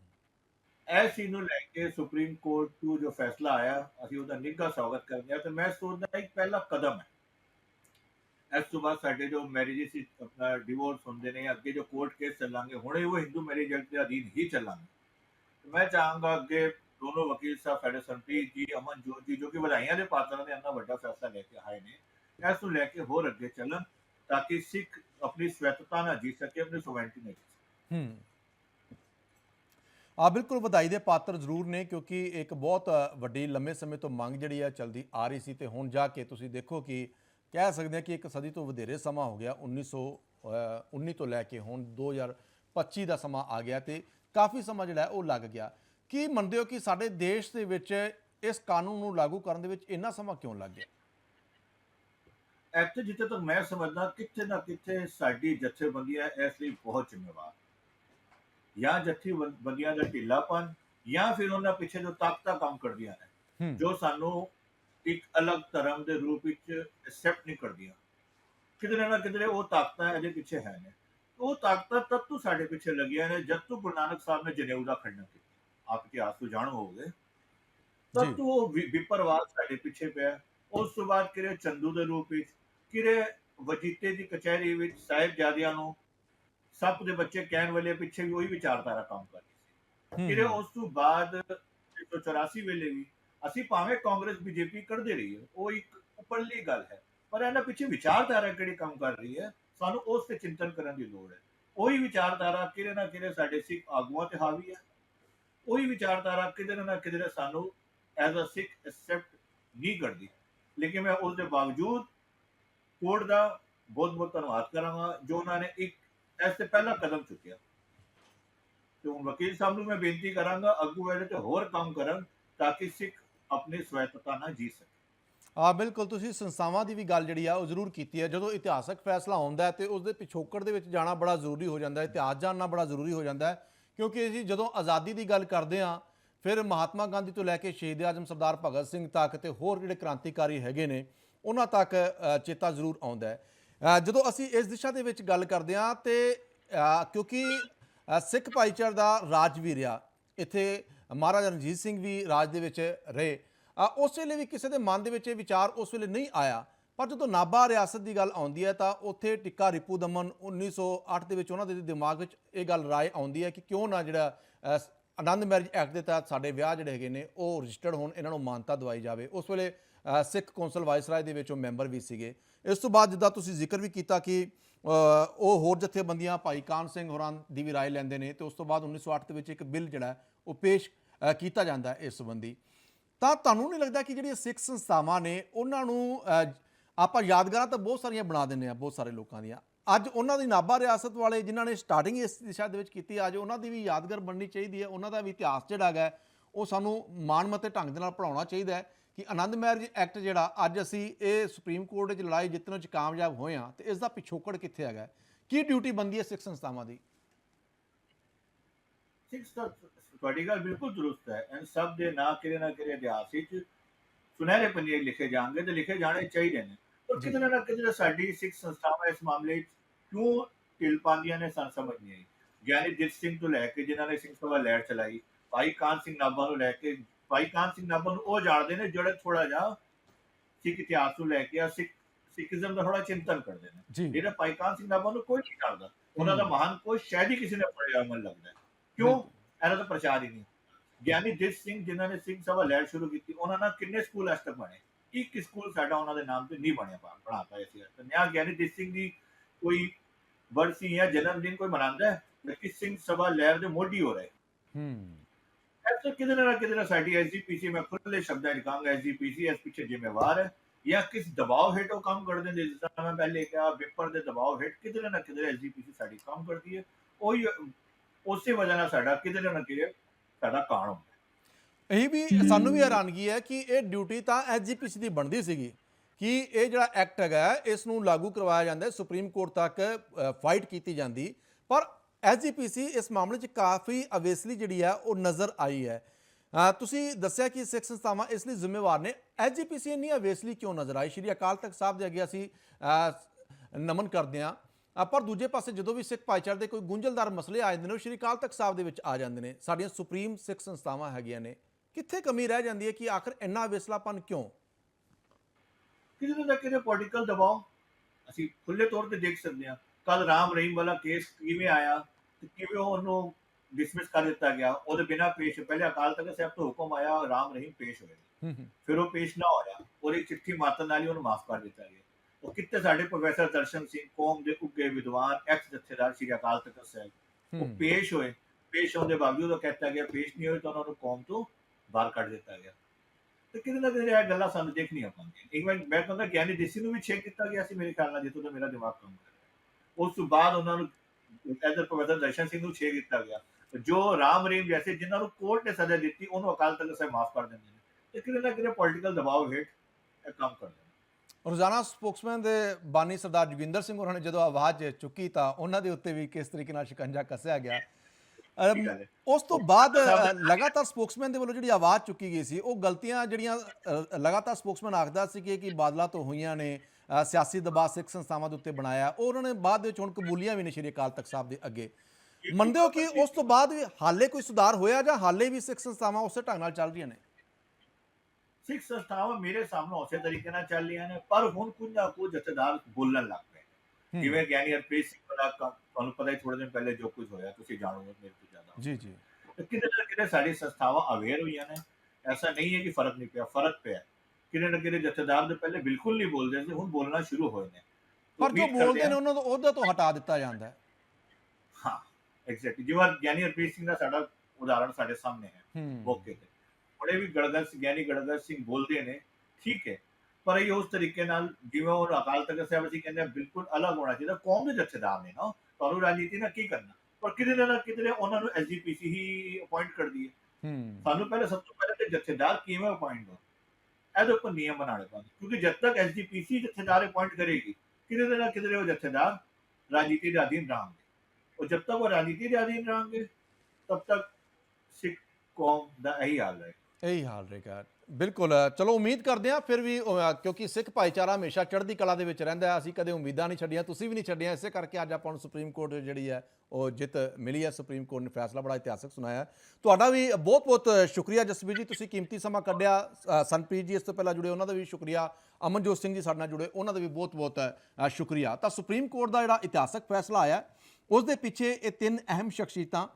ਇਸ ਚੀਜ਼ ਨੂੰ ਲੈ ਕੇ ਸੁਪਰੀਮ ਕੋਰਟ ਤੋਂ ਜੋ ਫੈਸਲਾ ਆਇਆ, ਅਸੀਂ ਉਹਦਾ ਨਿੱਘਾ ਸਵਾਗਤ ਕਰਦੇ ਹਾਂ ਤੇ ਮੈਂ ਸੋਚਦਾ ਇੱਕ ਪਹਿਲਾ ਕਦਮ ਹੈ। ਇਸ ਤੋਂ ਬਾਅਦ ਸਾਡੇ ਜੋ ਮੈਰਿਜ ਆਪਣਾ ਡਿਵੋਰਸ ਹੁੰਦੇ ਨੇ ਅੱਗੇ ਜੋ ਕੋਰਟ ਕੇਸ ਚੱਲਾਂਗੇ, ਹੁਣੇ ਉਹ ਹਿੰਦੂ ਮੈਰਿਜ ਐਕਟ ਦੇ ਅਧੀਨ ਹੀ ਚੱਲਾਂਗੇ। ਮੈਂ ਚਾਹਾਂਗਾ ਅੱਗੇ ਦੋਨੋਂ ਵਕੀਲ ਸਾਹਿਬ, ਸਾਡੇ ਸੰਪ੍ਰੀਤ ਜੀ ਅਮਨਜੋਤ ਜੀ, ਜੋ ਕਿ ਵਧਾਈਆਂ ਦੇ ਪਾਤਰਾਂ ਦੇ ਇੰਨਾ ਵੱਡਾ ਫੈਸਲਾ ਲੈ ਕੇ ਆਏ ਨੇ, ਇਸ ਨੂੰ ਲੈ ਕੇ ਹੋਰ ਅੱਗੇ ਚੱਲਣ, ਤਾਂ ਕਿ ਸਿੱਖ ਆਪਣੀ ਸਵੈਤਤਾ ਨਾਲ ਜੀ ਸਕੇ, ਆਪਣੀ ਸੋਵੈਂਟੀ ਨਾਲ ਜੀ ਹੂੰ। ਆ ਬਿਲਕੁਲ ਵਧਾਈ ਦੇ ਪਾਤਰ ਜ਼ਰੂਰ ਨੇ ਕਿਉਂਕਿ ਇੱਕ ਬਹੁਤ ਵੱਡੀ ਲੰਮੇ ਸਮੇਂ ਤੋਂ ਮੰਗ ਜਿਹੜੀ ਆ ਚਲਦੀ ਆ ਰਹੀ ਸੀ ਤੇ ਹੁਣ ਜਾ ਕੇ ਤੁਸੀਂ ਦੇਖੋ ਕਿ ਕਹਿ ਸਕਦੇ ਆ ਕਿ ਇੱਕ ਸਦੀ ਤੋਂ ਵਧੇਰੇ ਸਮਾਂ ਹੋ ਗਿਆ 1919 ਤੋਂ ਲੈ ਕੇ ਹੁਣ 2025 ਦਾ ਸਮਾਂ ਆ ਗਿਆ ਤੇ ਕਾਫੀ ਸਮਾਂ ਜਿਹੜਾ ਉਹ ਲੱਗ ਗਿਆ। ਕੀ ਮੰਨਦੇ ਹੋ ਕਿ ਸਾਡੇ ਦੇਸ਼ ਦੇ ਵਿੱਚ ਇਸ ਕਾਨੂੰਨ ਨੂੰ ਲਾਗੂ ਕਰਨ ਦੇ ਵਿੱਚ ਇੰਨਾ ਸਮਾਂ ਕਿਉਂ ਲੱਗ ਗਿਆ? ਇੱਥੇ ਜਿੱਥੇ ਤੱਕ ਮੈਂ ਸਮਝਦਾ, ਕਿੱਥੇ ਨਾ ਕਿੱਥੇ ਸਾਡੀ ਜਥੇਬੰਦੀਆਂ ਇਸ ਲਈ ਬਹੁਤ ਜ਼ਿੰਮੇਵਾਰ। ਜਾਂ ਜਥੇਬੰਦੀਆਂ ਦਾ ਢਿੱਲਾਪਨ ਜਾਂ ਫਿਰ ਉਹਨਾਂ ਪਿੱਛੇ ਜੋ ਤਾਕਤਾਂ ਕੰਮ ਕਰਦੀਆਂ ਨੇ ਜੋ ਸਾਨੂੰ ਇੱਕ ਅਲੱਗ ਧਰਮ ਦੇ ਰੂਪ ਵਿੱਚ ਐਕਸੈਪਟ ਨਹੀਂ ਕਰਦੀਆਂ। ਕਿਧਰੇ ਨਾ ਕਿਧਰੇ ਉਹ ਤਾਕਤਾਂ ਇਹਦੇ ਪਿੱਛੇ ਹੈ ਨੇ। ਉਹ ਤਾਕਤਾਂ ਤਦ ਤੋਂ ਸਾਡੇ ਪਿੱਛੇ ਲੱਗੀਆਂ ਨੇ ਜਦ ਤੋਂ ਗੁਰੂ ਨਾਨਕ ਸਾਹਿਬ ਨੇ ਜਨੇਊ ਦਾ ਖੰਡਨ ਕੀਤਾ। ਆਪ ਇਤਿਹਾਸ ਤੋਂ ਜਾਣੂ ਹੋਗੇ। ਤਦ ਤੋਂ ਉਹ ਵਿਪਰਵਾਦ ਸਾਡੇ ਪਿੱਛੇ ਪਿਆ। ਉਸ ਤੋਂ ਬਾਅਦ ਕਿਰੇ ਚੰਦੂ ਦੇ ਰੂਪ ਵਿੱਚ ਕਿਰੇ ਵਜੀਤੇ ਦੀ ਕਚਹਿਰੀ ਵਿੱਚ ਸਾਹਿਬਜ਼ਾਦਿਆਂ ਨੂੰ ਸੱਪ ਦੇ ਬੱਚੇ ਕਹਿਣ ਵਾਲੇ ਪਿੱਛੇ ਵੀ ਉਹੀ ਵਿਚਾਰਧਾਰਾ ਕੰਮ ਕਰ ਰਹੀ ਸੀ। ਹੂੰ ਉਸ ਤੋਂ ਬਾਅਦ 1984 ਵੇਲੇ ਵੀ ਅਸੀਂ ਭਾਵੇਂ ਕਾਂਗਰਸ ਬੀਜੇਪੀ ਕਰਦੇ ਰਹੀ ਹੈ ਉਹ ਇੱਕ ਉੱਪਰਲੀ ਗੱਲ ਹੈ। ਪਰ ਇਹਨਾਂ ਪਿੱਛੇ ਵਿਚਾਰਧਾਰਾ ਕਿਹੜੀ ਕੰਮ ਕਰ ਰਹੀ ਹੈ ਸਾਨੂੰ ਉਸ ਤੇ ਚਿੰਤਨ ਕਰਨ ਦੀ ਲੋੜ ਹੈ। ਉਹੀ ਵਿਚਾਰਧਾਰਾ ਕਿਰੇ ਨਾ ਕਿਰੇ ਸਾਡੇ ਸਿੱਖ ਆਗੂਆਂ ਤੇ ਹਾਵੀ ਹੈ। ਉਹੀ ਵਿਚਾਰਧਾਰਾ ਕਿਧਰੇ ਨਾ ਕਿਧਰੇ ਸਾਨੂੰ ਐਜ਼ ਅ ਸਿੱਖ ਐਕਸੈਪਟ ਨਹੀਂ ਕਰਦੀ। ਲੇਕਿਨ ਮੈਂ ਉਸ ਦੇ ਬਾਵਜੂਦ ਕੋਰਟ ਦਾ ਬਹੁਤ ਬਹੁਤ ਧੰਨਵਾਦ ਕਰਾਂਗਾ ਜੋ ਉਹਨਾਂ ਨੇ ਇੱਕ ਇਸ ਤੇ ਪਹਿਲਾ ਕਦਮ ਚੁੱਕਿਆ। ਤੇ ਹੁਣ ਵਕੀਲ ਸਾਹਿਬ ਨੂੰ ਮੈਂ ਬੇਨਤੀ ਕਰਾਂਗਾ, ਅੱਗੂ ਇਹਦੇ ਤੇ ਹੋਰ ਕੰਮ ਕਰਨ ਤਾਂ ਕਿ ਸਿੱਖ ਆਪਣੀ ਸਵੈਤਤਾ ਨਾਲ ਜੀ ਸਕੇ। ਆ ਬਿਲਕੁਲ। ਤੁਸੀਂ ਸੰਸਥਾਵਾਂ ਦੀ ਵੀ ਗੱਲ ਜਿਹੜੀ ਆ, ਉਹ ਜ਼ਰੂਰ ਕੀਤੀ ਹੈ। ਜਦੋਂ ਇਤਿਹਾਸਕ ਫੈਸਲਾ ਆਉਂਦਾ ਹੈ ਤੇ ਉਸ ਦੇ ਪਿਛੋਕੜ ਦੇ ਵਿੱਚ ਜਾਣਾ ਬੜਾ ਜ਼ਰੂਰੀ ਹੋ ਜਾਂਦਾ ਹੈ, ਇਤਿਹਾਸ ਜਾਣਨਾ ਬੜਾ ਜ਼ਰੂਰੀ ਹੋ ਜਾਂਦਾ ਹੈ। ਕਿਉਂਕਿ ਅਸੀਂ ਜਦੋਂ ਆਜ਼ਾਦੀ ਦੀ ਗੱਲ ਕਰਦੇ ਹਾਂ, ਫਿਰ ਮਹਾਤਮਾ ਗਾਂਧੀ ਤੋਂ ਲੈ ਕੇ ਸ਼ਹੀਦ ਆਜ਼ਮ ਸਰਦਾਰ ਭਗਤ ਸਿੰਘ ਤੱਕ ਤੇ ਹੋਰ ਜਿਹੜੇ ਕ੍ਰਾਂਤੀਕਾਰੀ ਹੈਗੇ ਨੇ, ਉਹਨਾਂ ਤੱਕ ਚੇਤਾ ਜ਼ਰੂਰ ਆਉਂਦਾ ਹੈ। ਜਦੋਂ ਅਸੀਂ ਇਸ ਦਿਸ਼ਾ ਦੇ ਵਿੱਚ ਗੱਲ ਕਰਦੇ ਹਾਂ ਤੇ ਕਿਉਂਕਿ ਸਿੱਖ ਭਾਈਚਾਰੇ ਦਾ ਰਾਜ ਵੀ ਰਿਹਾ, ਇੱਥੇ ਮਹਾਰਾਜਾ ਰਣਜੀਤ ਸਿੰਘ ਵੀ ਰਾਜ ਦੇ ਵਿੱਚ ਰਹੇ। ਉਸ ਵੇਲੇ ਵੀ ਕਿਸੇ ਦੇ ਮਨ ਦੇ ਵਿੱਚ ਇਹ ਵਿਚਾਰ ਉਸ ਵੇਲੇ ਨਹੀਂ ਆਇਆ। ਪਰ ਜਦੋਂ ਨਾਭਾ ਰਿਆਸਤ ਦੀ ਗੱਲ ਆਉਂਦੀ ਹੈ ਤਾਂ ਉੱਥੇ ਟਿੱਕਾ ਰਿਪੂ ਦਮਨ 1908 ਦੇ ਵਿੱਚ ਉਹਨਾਂ ਦੇ ਦਿਮਾਗ ਵਿੱਚ ਇਹ ਗੱਲ ਰਾਏ ਆਉਂਦੀ ਹੈ ਕਿ ਕਿਉਂ ਨਾ ਜਿਹੜਾ ਆਨੰਦ ਮੈਰਿਜ ਐਕਟ ਦੇ ਤਹਿਤ ਸਾਡੇ ਵਿਆਹ ਜਿਹੜੇ ਹੈਗੇ ਨੇ, ਉਹ ਰਜਿਸਟਰਡ ਹੋਣ, ਇਹਨਾਂ ਨੂੰ ਮਾਨਤਾ ਦਵਾਈ ਜਾਵੇ। ਉਸ ਵੇਲੇ ਸਿੱਖ ਕੌਂਸਲ ਵਾਇਸਰਾਏ ਦੇ ਵਿੱਚ ਉਹ ਮੈਂਬਰ ਵੀ ਸੀਗੇ। ਇਸ ਤੋਂ ਬਾਅਦ ਜਿੱਦਾਂ ਤੁਸੀਂ ਜ਼ਿਕਰ ਵੀ ਕੀਤਾ ਕਿ ਉਹ ਹੋਰ ਜਥੇਬੰਦੀਆਂ ਭਾਈ ਕਾਨ ਸਿੰਘ ਹੋਰਾਂ ਦੀ ਵੀ ਰਾਏ ਲੈਂਦੇ ਨੇ ਤੇ ਉਸ ਤੋਂ ਬਾਅਦ 1908 ਦੇ ਵਿੱਚ ਇੱਕ ਬਿੱਲ ਜਿਹੜਾ ਉਹ ਪੇਸ਼ ਕੀਤਾ ਜਾਂਦਾ ਇਸ ਸੰਬੰਧੀ। ਤਾਂ ਤੁਹਾਨੂੰ ਨਹੀਂ ਲੱਗਦਾ ਕਿ ਜਿਹੜੀਆਂ ਸਿੱਖ ਸੰਸਥਾਵਾਂ ਨੇ ਉਹਨਾਂ ਨੂੰ ਆਪਾਂ ਯਾਦਗਾਰਾਂ ਤਾਂ ਬਹੁਤ ਸਾਰੀਆਂ ਬਣਾ ਦਿੰਦੇ ਆ ਬਹੁਤ ਸਾਰੇ ਲੋਕਾਂ ਦੀਆਂ। ਅੱਜ ਉਹਨਾਂ ਦੀ ਨਾਭਾ ਰਿਆਸਤ ਵਾਲੇ ਜਿਨ੍ਹਾਂ ਨੇ ਸਟਾਰਟਿੰਗ ਇਸ ਦਿਸ਼ਾ ਦੇ ਵਿੱਚ ਕੀਤੀ ਅੱਜ ਉਹਨਾਂ ਦੀ ਵੀ ਯਾਦਗਾਰ ਬਣਨੀ ਚਾਹੀਦੀ ਹੈ ਉਹਨਾਂ ਦਾ ਵੀ ਇਤਿਹਾਸ ਜਿਹੜਾ ਹੈਗਾ ਹੈ, ਉਹ ਸਾਨੂੰ ਮਾਣ ਮਤੇ ਢੰਗ ਦੇ ਨਾਲ ਪੜਾਉਣਾ ਚਾਹੀਦਾ ਹੈ। ਕਿ ਆਨੰਦ ਮੈਰਿਜ ਐਕਟ ਜਿਹੜਾ ਅੱਜ ਅਸੀਂ ਇਹ ਸੁਪਰੀਮ ਕੋਰਟ ਵਿੱਚ ਲੜਾਈ ਜਿੱਤਣ ਵਿੱਚ ਕਾਮਯਾਬ ਹੋਏ ਹਾਂ ਤੇ ਇਸ ਦਾ ਪਿਛੋਕੜ ਕਿੱਥੇ ਹੈਗਾ? ਕੀ ਡਿਊਟੀ ਬੰਦੀ ਹੈ ਸਿੱਖ ਸੰਸਥਾਵਾਂ ਦੀ ਸਿੱਖ ਤਾਂ ਤੁਹਾਡੀ ਗੱਲ ਬਿਲਕੁਲ ਦਰੁਸਤ ਹੈ ਐਂ ਸਭ ਦੇ ਨਾਂ ਕਿਰੇ ਨਾ ਕਿਰੇ ਇਤਿਹਾਸ ਵਿੱਚ ਸੁਨਹਿਰੇ ਪੰਨੇ ਲਿਖੇ ਜਾਣਗੇ ਤੇ ਲਿਖੇ ਜਾਣੇ ਚਾਹੀਦੇ ਨੇ ਪਰ ਜੀ। ਕਿਤੇ ਨਾ ਕਿਤੇ ਸਾਡੀ ਸਿੱਖ ਸੰਸਥਾਵਾਂ ਇਸ ਮਾਮਲੇ ਵਿੱਚ ਕਿਉਂ ਢਿੱਲ ਪਾਉਂਦੀਆਂ ਨੇ ਸਾਨੂੰ ਸਮਝ ਨਹੀਂ ਆਈ ਗਿਆਨੀ ਜਿਤ ਸਿੰਘ ਤੋਂ ਲੈ ਕੇ ਜਿਨ੍ਹਾਂ ਨੇ ਸਿੰਘ ਸਭਾ ਲਹਿਰ ਚਲਾਈ ਭਾਈ ਕਾਨ ਸਿੰਘ ਨਾਭਾ ਨੂੰ ਲੈ ਕੇ ਭਾਈ ਕਾਨ ਸਿੰਘ ਨਾਭਾ ਨੂੰ ਉਹ ਜਾਣਦੇ ਨੇ ਜਿਹੜੇ ਥੋੜਾ ਜਿਹਾ ਸਿੱਖ ਇਤਿਹਾਸ ਨੂੰ ਲੈ ਕੇ ਆ ਸਿੱਖ ਸਿੱਖੀਜ਼ਮ ਦਾ ਥੋੜਾ ਚਿੰਤਨ ਕਰਦੇ ਨੇ। ਜਿਹੜਾ ਭਾਈ ਕਾਨ ਸਿੰਘ ਨਾਭਾ ਨੂੰ ਕੋਈ ਨਹੀਂ ਜਾਣਦਾ। ਉਹਨਾਂ ਦਾ। ਮਹਾਨ ਕੋਈ ਸ਼ਾਇਦ ਹੀ ਕਿਸੇ ਨੇ ਪੜਿਆ ਮਨ ਲੱਗਦਾ। ਕਿਉਂ? ਇਹਨਾਂ ਦਾ ਪ੍ਰਚਾਰ ਹੀ ਨਹੀਂ। ਗਿਆਨੀ ਜਿਤ ਸਿੰਘ ਜਿਨ੍ਹਾਂ ਨੇ ਸਿੰਘ ਸਭਾ ਲਹਿਰ ਸ਼ੁਰੂ ਕੀਤੀ ਉਹਨਾਂ ਨਾਲ ਕਿੰਨੇ ਸਕੂਲ ਅੱਜ ਤੱਕ ਬਣੇ? ਇੱਕ ਸਕੂਲ ਸਾਡਾ ਉਹਨਾਂ ਦੇ ਨਾਮ ਤੇ ਨਹੀਂ ਬਣਿਆ ਪਾ ਬਣਾਤਾ ਅਸੀਂ ਅੱਜ ਤੱਕ ਨਿਆ ਗਿਆਨੀ ਜਿਤ ਸਿੰਘ ਦੀ ਕੋਈ ਬਰਸੀ ਜਾਂ ਜਨਮ ਦਿਨ ਕੋਈ ਮਨਾਉਂਦਾ ਹੈ? ਲੇਕਿਨ ਸਿੰਘ ਸਭਾ ਲਹਿਰ ਦੇ ਮੋਢੀ ਹੋ ਰਹੇ। ਹੂੰ। ਐਸਾ ਕਿਤੇ ਨਾ ਕਿਤੇ ਨਾ ਸਾਡੀ ਐਸਜੀਪੀਸੀ ਮੈਂ ਖੁੱਲੇ ਸ਼ਬਦਾਂ ਵਿੱਚ ਕਹਾਂਗਾ ਐਸਜੀਪੀਸੀ ਇਸ ਪਿੱਛੇ ਜ਼ਿੰਮੇਵਾਰ ਹੈ। ਜਾਂ ਕਿਸ ਦਬਾਅ ਹੇਠ ਕੰਮ ਕਰਦੇ ਨੇ ਜਿਸ ਤਰ੍ਹਾਂ ਮੈਂ ਪਹਿਲੇ ਕਿਹਾ ਵਿਪਰ ਦੇ ਦਬਾਅ ਹੇਠ ਕਿਤੇ ਨਾ ਕਿਤੇ ਐਸਜੀਪੀਸੀ ਸਾਡੀ ਕੰਮ ਕਰਦੀ ਹੈ। ਉਹੀ ਉਸੇ ਵਜ੍ਹਾ ਨਾਲ ਸਾਡਾ ਕਿਤੇ ਨਾ ਕਿਤੇ ਸਾਡਾ ਕਾਣ ਹੁੰਦਾ ਹੈ। ਇਹ ਵੀ ਸਾਨੂੰ ਵੀ ਹੈਰਾਨਗੀ ਹੈ ਕਿ ਇਹ ਡਿਊਟੀ ਤਾਂ ਐਸਜੀਪੀਸੀ ਦੀ ਬਣਦੀ ਸੀਗੀ ਕਿ ਇਹ ਜਿਹੜਾ ਐਕਟ ਹੈਗਾ ਇਸ ਨੂੰ ਲਾਗੂ ਕਰਵਾਇਆ ਜਾਂਦਾ ਹੈ, ਸੁਪਰੀਮ ਕੋਰਟ ਤੱਕ ਫਾਈਟ ਕੀਤੀ ਜਾਂਦੀ। ਪਰ ਐਸਜੀਪੀਸੀ ਇਸ ਮਾਮਲੇ 'ਚ ਕਾਫੀ ਅਵੇਸਲੀ ਜਿਹੜੀ ਹੈ ਉਹ ਨਜ਼ਰ ਆਈ ਹੈ। ਤੁਸੀਂ ਦੱਸਿਆ ਕਿ ਸਿੱਖ ਸੰਸਥਾਵਾਂ ਇਸ ਲਈ ਜ਼ਿੰਮੇਵਾਰ ਨੇ। ਐਸਜੀਪੀਸੀ ਇੰਨੀ ਅਵੇਸਲੀ ਕਿਉਂ ਨਜ਼ਰ ਆਈ? ਸ਼੍ਰੀ ਅਕਾਲ ਤਖਤ ਸਾਹਿਬ ਦੇ ਅੱਗੇ ਅਸੀਂ ਨਮਨ ਕਰਦੇ ਹਾਂ। ਪਰ ਦੂਜੇ ਪਾਸੇ ਜਦੋਂ ਵੀ ਸਿੱਖ ਭਾਈਚਾਰੇ ਦੇ ਕੋਈ ਗੁੰਝਲਦਾਰ ਮਸਲੇ ਆ ਜਾਂਦੇ ਨੇ, ਉਹ ਸ਼੍ਰੀ ਅਕਾਲ ਤਖਤ ਸਾਹਿਬ ਦੇ ਵਿੱਚ ਆ ਜਾਂਦੇ ਨੇ। ਸਾਡੀਆਂ ਸੁਪਰੀਮ ਸਿੱਖ ਸੰਸਥਾਵਾਂ ਹੈਗੀਆਂ ਨੇ। ਕਿੱਥੇ ਕਮੀ ਰਹਿ ਜਾਂਦੀ ਹੈ ਕਿ ਆਖਰ ਇੰਨਾ ਅਵੇਸਲਾਪਨ ਕਿਉਂ? ਕਿਤੇ ਨਾ ਕਿਤੇ ਪੋਲੀਟੀਕਲ ਦਬਾਅ? ਅਸੀਂ ਖੁੱਲੇ ਤੌਰ ਤੇ ਦੇਖ ਸਕਦੇ ਹਾਂ। ਕੱਲ ਰਾਮ ਰਹੀਮ ਵਾਲਾ ਕੇਸ ਕਿਵੇਂ ਆਇਆ ਤੇ ਕਿਵੇਂ ਉਹਨੂੰ ਡਿਸਮਿਸ ਕਰ ਦਿੱਤਾ ਗਿਆ? ਉਹਦੇ ਬਿਨਾਂ ਪੇਸ਼ ਪਹਿਲੇ ਅਕਾਲ ਤਖਤ ਸਾਹਿਬ ਤੋਂ ਹੁਕਮ ਆਇਆ ਰਾਮ ਰਹੀਮ ਪੇਸ਼ ਹੋਏ। ਫਿਰ ਉਹ ਪੇਸ਼ ਨਾ ਹੋਇਆ। ਉਹਦੀ ਚਿੱਠੀ ਮਾਤਨ ਨਾਲ ਹੀ ਉਹਨੂੰ ਮਾਫ ਕਰ ਦਿੱਤਾ ਗਿਆ। ਉਹ ਕਿਤੇ ਸਾਡੇ ਪ੍ਰੋਫੈਸਰ ਦਰਸ਼ਨ ਸਿੰਘ ਕੌਮ ਦੇ ਉੱਗੇ ਵਿਦਵਾਨ ਐਕਸ ਜਥੇਦਾਰ ਸ਼੍ਰੀ ਅਕਾਲ ਤਖਤ ਸਾਹਿਬ। ਉਹ ਪੇਸ਼ ਹੋਏ। ਪੇਸ਼ ਹੋਣ ਦੇ ਬਾਵਜੂਦ ਉਹ ਕਹਿਤਾ ਗਿਆ ਪੇਸ਼ ਨਹੀਂ ਹੋਏ ਤਾਂ ਉਹਨਾਂ ਨੂੰ ਕੌਮ ਤੋਂ ਬਾਹਰ ਕੱਢ ਦਿੱਤਾ ਗਿਆ। ਤੇ ਕਿਤੇ ਨਾ ਕਿਤੇ ਇਹ ਗੱਲਾਂ ਸਾਨੂੰ ਦੇਖਣੀਆਂ ਪੈਂਦੀਆਂ। ਇੱਕ ਵਾਰ ਮੈਂ ਕਹਿੰਦਾ ਗਿਆਨੀ ਦੇਸੀ ਨੂੰ ਵੀ ਛੇਕ ਕੀਤਾ ਗਿਆ ਸੀ ਮੇਰੇ ਖਿਆਲ ਨਾਲ ਜਿੱਥੋਂ ਦਾ ਮੇਰਾ ਦਿਮਾਗ ਕੰਮ ਕਰ ਉਸ ਤੋਂ ਬਾਅਦ ਉਹਨਾਂ ਨੂੰ ਐਦਰ ਪ੍ਰੋਫੈਸਰ ਦਰਸ਼ਨ ਸਿੰਘ ਨੂੰ ਛੇਕ ਕੀਤਾ ਗਿਆ। ਜੋ ਰਾਮ ਰਹੀਮ ਜੈਸੇ ਜਿਨ੍ਹਾਂ ਨੂੰ ਕੋਰਟ ਨੇ ਸਜ਼ਾ ਦਿੱਤੀ ਉਹਨੂੰ ਅਕਾਲ ਤਖਤ ਸਾਹਿਬ ਮਾਫ ਕਰ ਦਿੰਦੇ ਨੇ। ਤੇ ਕਿਤੇ ਨਾ ਕਿਤੇ ਪੋਲੀਟੀਕਲ ਦਬਾਅ ਹੇਠ ਇਹ ਕੰਮ ਕਰਦੇ ਰੋਜ਼ਾਨਾ ਸਪੋਕਸਮੈਨ ਦੇ ਬਾਨੀ ਸਰਦਾਰ ਜੋਗਿੰਦਰ ਸਿੰਘ ਹੋਰਾਂ ਨੇ ਜਦੋਂ ਆਵਾਜ਼ ਚੁੱਕੀ ਤਾਂ ਉਹਨਾਂ ਦੇ ਉੱਤੇ ਵੀ ਕਿਸ ਤਰੀਕੇ ਨਾਲ ਸ਼ਿਕੰਜਾ ਕੱਸਿਆ ਗਿਆ। ਉਸ ਤੋਂ ਬਾਅਦ ਲਗਾਤਾਰ ਸਪੋਕਸਮੈਨ ਦੇ ਵੱਲੋਂ ਜਿਹੜੀ ਆਵਾਜ਼ ਚੁੱਕੀ ਗਈ ਸੀ ਉਹ ਗਲਤੀਆਂ ਜਿਹੜੀਆਂ ਲਗਾਤਾਰ ਸਪੋਕਸਮੈਨ ਆਖਦਾ ਸੀ ਕਿ ਕਿ ਬਾਦਲਾਂ ਤੋਂ ਹੋਈਆਂ ਨੇ ਸਿਆਸੀ ਦਬਾਅ ਸਿੱਖ ਸੰਸਥਾਵਾਂ ਦੇ ਉੱਤੇ ਬਣਾਇਆ ਉਹ ਉਹਨਾਂ ਨੇ ਬਾਅਦ ਵਿੱਚ ਹੁਣ ਕਬੂਲੀਆਂ ਵੀ ਨੇ ਸ਼੍ਰੀ ਅਕਾਲ ਤਖਤ ਸਾਹਿਬ ਦੇ ਅੱਗੇ। ਮੰਨਦੇ ਹੋ ਕਿ ਉਸ ਤੋਂ ਬਾਅਦ ਵੀ ਹਾਲੇ ਕੋਈ ਸੁਧਾਰ ਹੋਇਆ ਜਾਂ ਹਾਲੇ ਵੀ ਸਿੱਖ ਸੰਸਥਾਵਾਂ ਉਸੇ ਢੰਗ ਨਾਲ ਚੱਲ ਰਹੀਆਂ ਨੇ? ਸਿੱਖ ਸੰਸਥਾਵਾਂ ਮੇਰੇ ਸਾਹਮਣੇ ਉਸੇ ਤਰੀਕੇ ਨਾਲ ਚੱਲ ਰਹੀਆਂ ਨੇ ਪਰ ਹੁਣ ਕੁਝ ਨਾ ਕੁਝ ਜਥੇਦਾਰ ਬੋਲਣ ਲੱਗ ਪਏ। ਜਿਵੇਂ ਗਿਆਨੀ ਹਰਪ੍ਰੀਤ ਸਿੰਘ ਵਾਲਾ ਤੁਹਾਨੂੰ ਪਤਾ ਹੀ ਥੋੜੇ ਦਿਨ ਪਹਿਲੇ ਜੋ ਕੁਝ ਹੋਇਆ ਤੁਸੀਂ ਜਾਣੋਗੇ ਮੇਰੇ ਤੋਂ ਜ਼ਿਆਦਾ। ਜੀ ਜੀ। ਕਿਤੇ ਨਾ ਕਿਤੇ ਸਾਡੀ ਸੰਸਥਾਵਾਂ ਅਵੇਅਰ ਹੋਈਆਂ ਨੇ। ਐਸਾ ਨਹੀਂ ਹੈ ਕਿ ਫ਼ਰਕ ਨਹੀਂ ਪਿਆ ਫ਼ਰਕ ਪਿਆ। ਕਿਤੇ ਨਾ ਕਿਤੇ ਜਥੇਦਾਰ ਦੇ ਪਹਿਲੇ ਬਿਲਕੁਲ ਨਹੀਂ ਬੋਲਦੇ ਸੀ ਹੁਣ ਬੋਲਣਾ ਸ਼ੁਰੂ ਹੋਏ ਨੇ। ਪਰ ਜੋ ਬੋਲਦੇ ਨੇ ਉਹਨਾਂ ਨੂੰ ਉਹਦੇ ਤੋਂ ਹਟਾ ਦਿੱਤਾ ਜਾਂਦਾ ਹੈ। ਹਾਂ ਐਗਜ਼ੈਕਟਲੀ ਜਿਵੇਂ ਗਿਆਨੀ ਹਰਪ੍ਰੀਤ ਸਿੰਘ ਦਾ ਸਾਡਾ ਉਦਾਹਰਣ ਸਾਡੇ ਸਾਹਮਣੇ ਹੈ ਮੌਕੇ ਤੇ। ਉਹਨੇ ਵੀ ਗੜਗੜ ਸਿੰਘ ਗਿਆਨੀ ਗੜਗੜ ਸਿੰਘ ਬੋਲਦੇ ਨੇ ਠੀਕ ਹੈ। ਪਰ ਇਹ ਉਸ ਤਰੀਕੇ ਨਾਲ ਜਿਵੇਂ ਉਹ ਅਕਾਲ ਤਖਤ ਸਾਹਿਬ ਅਸੀਂ ਕਹਿੰਦੇ ਬਿਲਕੁਲ ਅਲੱਗ ਹੋਣਾ ਚਾਹੀਦਾ ਕੌਮ ਦੇ ਜਥੇਦਾਰ ਨੇ ਨਾ ਤੁਹਾਨੂੰ ਰਾਜਨੀਤੀ ਨਾਲ ਕੀ ਕਰਨਾ? ਪਰ ਕਿਤੇ ਨਾ ਕਿਤੇ ਉਹਨਾਂ ਨੂੰ ਐਸਜੀਪੀਸੀ ਹੀ ਅਪਾਇੰਟ ਕਰਦੀ ਹੈ। ਹੂੰ। ਸਾਨੂੰ ਪਹਿਲੇ ਸਭ ਤੋਂ ਪਹਿਲੇ ਤੇ ਜਥੇਦਾਰ ਕਿਵੇਂ ਅਪਾਇੰਟ ਹੋ ਇਹਦੇ ਉੱਪਰ ਨਿਯਮ ਬਣਾਉਣੇ ਪੈਣਗੇ ਕਿਉਂਕਿ ਜਦ ਤੱਕ ਐਸਜੀਪੀਸੀ ਜਥੇਦਾਰ ਅਪਾਇੰਟ ਕਰੇਗੀ ਕਿਤੇ ਨਾ ਕਿਤੇ ਉਹ ਜਥੇਦਾਰ? ਰਾਜਨੀਤੀ ਦੇ ਅਧੀਨ ਰਹਾਂਗੇ ਉਹ ਜਦ ਤੱਕ ਉਹ ਰਾਜਨੀਤੀ ਦੇ ਅਧੀਨ ਰਹਾਂਗੇ ਤਬ ਤੱਕ ਸਿੱਖ ਕੌਮ ਦਾ ਇਹੀ ਹਾਲ ਹੈ ਇਹੀ ਹਾਲ ਰਹੇਗਾ। ਬਿਲਕੁਲ, ਚਲੋ ਉਮੀਦ ਕਰਦੇ ਹਾਂ ਫਿਰ ਵੀ ਕਿਉਂਕਿ ਸਿੱਖ ਭਾਈਚਾਰਾ ਹਮੇਸ਼ਾ ਚੜ੍ਹਦੀ ਕਲਾ ਦੇ ਵਿੱਚ ਰਹਿੰਦਾ ਅਸੀਂ ਕਦੇ ਉਮੀਦਾਂ ਨਹੀਂ ਛੱਡੀਆਂ, ਤੁਸੀਂ ਵੀ ਨਹੀਂ ਛੱਡੀਆਂ। ਇਸੇ ਕਰਕੇ ਅੱਜ ਆਪਾਂ ਨੂੰ ਸੁਪਰੀਮ ਕੋਰਟ ਜਿਹੜੀ ਹੈ ਉਹ ਜਿੱਤ ਮਿਲੀ ਹੈ ਸੁਪਰੀਮ ਕੋਰਟ ਨੇ ਫੈਸਲਾ ਬੜਾ ਇਤਿਹਾਸਕ ਸੁਣਾਇਆ ਤੁਹਾਡਾ ਵੀ ਬਹੁਤ ਬਹੁਤ ਸ਼ੁਕਰੀਆ ਜਸਵੀਰ ਜੀ ਤੁਸੀਂ ਕੀਮਤੀ ਸਮਾਂ ਕੱਢਿਆ। ਅ, ਸੰਪ੍ਰੀਤ ਜੀ ਇਸ ਤੋਂ ਪਹਿਲਾਂ ਜੁੜੇ ਉਹਨਾਂ ਦਾ ਵੀ ਸ਼ੁਕਰੀਆ। ਅਮਨਜੋਤ ਸਿੰਘ ਜੀ ਸਾਡੇ ਨਾਲ ਜੁੜੇ ਉਹਨਾਂ ਦਾ ਵੀ ਬਹੁਤ ਬਹੁਤ ਸ਼ੁਕਰੀਆ। ਤਾਂ ਸੁਪਰੀਮ ਕੋਰਟ ਦਾ ਜਿਹੜਾ ਇਤਿਹਾਸਕ ਫੈਸਲਾ ਆਇਆ ਉਸ ਦੇ ਪਿੱਛੇ ਇਹ ਤਿੰਨ ਅਹਿਮ ਸ਼ਖਸੀਅਤਾਂ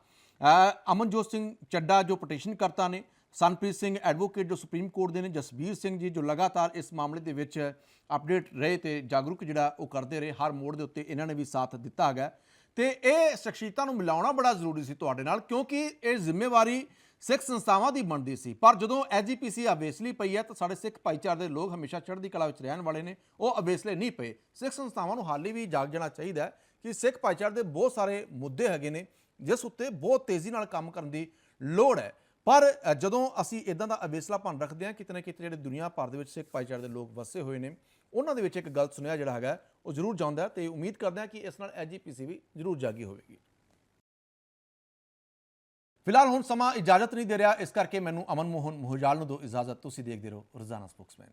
ਅਮਨਜੋਤ ਸਿੰਘ ਚੱਡਾ ਜੋ ਪਟੀਸ਼ਨ ਕਰਤਾ ਨੇ ਸੰਪ੍ਰੀਤ ਸਿੰਘ ਐਡਵੋਕੇਟ ਜੋ ਸੁਪਰੀਮ ਕੋਰਟ ਦੇ ਨੇ ਜਸਬੀਰ ਸਿੰਘ ਜੀ ਜੋ ਲਗਾਤਾਰ ਇਸ ਮਾਮਲੇ ਦੇ ਵਿੱਚ ਅਪਡੇਟ ਰਹੇ ਤੇ ਜਾਗਰੂਕ ਜਿਹੜਾ ਉਹ ਕਰਦੇ ਰਹੇ ਹਰ ਮੋੜ ਦੇ ਉੱਤੇ ਇਹਨਾਂ ਨੇ ਵੀ ਸਾਥ ਦਿੱਤਾ ਹੈਗਾ। ਤੇ ਇਹ ਸ਼ਖਸੀਅਤਾਂ ਨੂੰ ਮਿਲਾਉਣਾ ਬੜਾ ਜ਼ਰੂਰੀ ਸੀ ਤੁਹਾਡੇ ਨਾਲ, ਕਿਉਂਕਿ ਇਹ ਜ਼ਿੰਮੇਵਾਰੀ ਸਿੱਖ ਸੰਸਥਾਵਾਂ ਦੀ ਬਣਦੀ ਸੀ। ਪਰ ਜਦੋਂ ਐਜੀਪੀਸੀ ਅਵੇਸਲੀ ਪਈ ਹੈ ਤਾਂ ਸਾਡੇ ਸਿੱਖ ਭਾਈਚਾਰੇ ਦੇ ਲੋਕ ਹਮੇਸ਼ਾ ਚੜ੍ਹਦੀ ਕਲਾ ਵਿੱਚ ਰਹਿਣ ਵਾਲੇ ਨੇ, ਉਹ ਅਵੇਸਲੇ ਨਹੀਂ ਪਏ। ਸਿੱਖ ਸੰਸਥਾਵਾਂ ਨੂੰ ਹਾਲੇ ਵੀ ਜਾਗ ਜਾਣਾ ਚਾਹੀਦਾ ਹੈ ਕਿ ਸਿੱਖ ਭਾਈਚਾਰੇ ਦੇ ਬਹੁਤ ਸਾਰੇ ਮੁੱਦੇ ਹੈਗੇ ਨੇ, ਜਿਸ ਉੱਤੇ ਬਹੁਤ ਤੇਜ਼ੀ ਨਾਲ ਕੰਮ ਕਰਨ ਦੀ ਲੋੜ ਹੈ। ਪਰ ਜਦੋਂ ਅਸੀਂ ਇਦਾਂ ਦਾ ਅਵੇਸਲਾਪਨ ਰੱਖਦੇ ਹਾਂ, ਕਿਤੇ ਨਾ ਕਿਤੇ ਜਿਹੜੇ ਦੁਨੀਆ ਭਰ ਦੇ ਵਿੱਚ ਸਿੱਖ ਭਾਈਚਾਰੇ ਦੇ ਲੋਕ ਵਸੇ ਹੋਏ ਨੇ ਉਹਨਾਂ ਦੇ ਵਿੱਚ ਇੱਕ ਗੱਲ ਸੁਨੇਹਾ ਜਿਹੜਾ ਹੈਗਾ, ਉਹ ਜ਼ਰੂਰ ਜਾਂਦਾ ਹੈ ਤੇ ਉਮੀਦ ਕਰਦੇ ਹਾਂ ਕਿ ਇਸ ਨਾਲ ਐਜੀਪੀਸੀ ਵੀ ਜ਼ਰੂਰ ਜਾਗੀ ਹੋਵੇਗੀ। ਫਿਲਹਾਲ ਹੁਣ ਸਮਾਂ ਇਜਾਜ਼ਤ ਨਹੀਂ ਦੇ ਰਿਹਾ, ਇਸ ਕਰਕੇ ਮੈਨੂੰ ਅਮਨ ਮੋਹਨ ਮੋਹਜਾਲ ਨੂੰ ਦਿਓ ਇਜਾਜ਼ਤ ਤੁਸੀਂ ਦੇਖਦੇ ਰਹੋ, ਰੋਜ਼ਾਨਾ ਸਪੋਕਸਮੈਨ।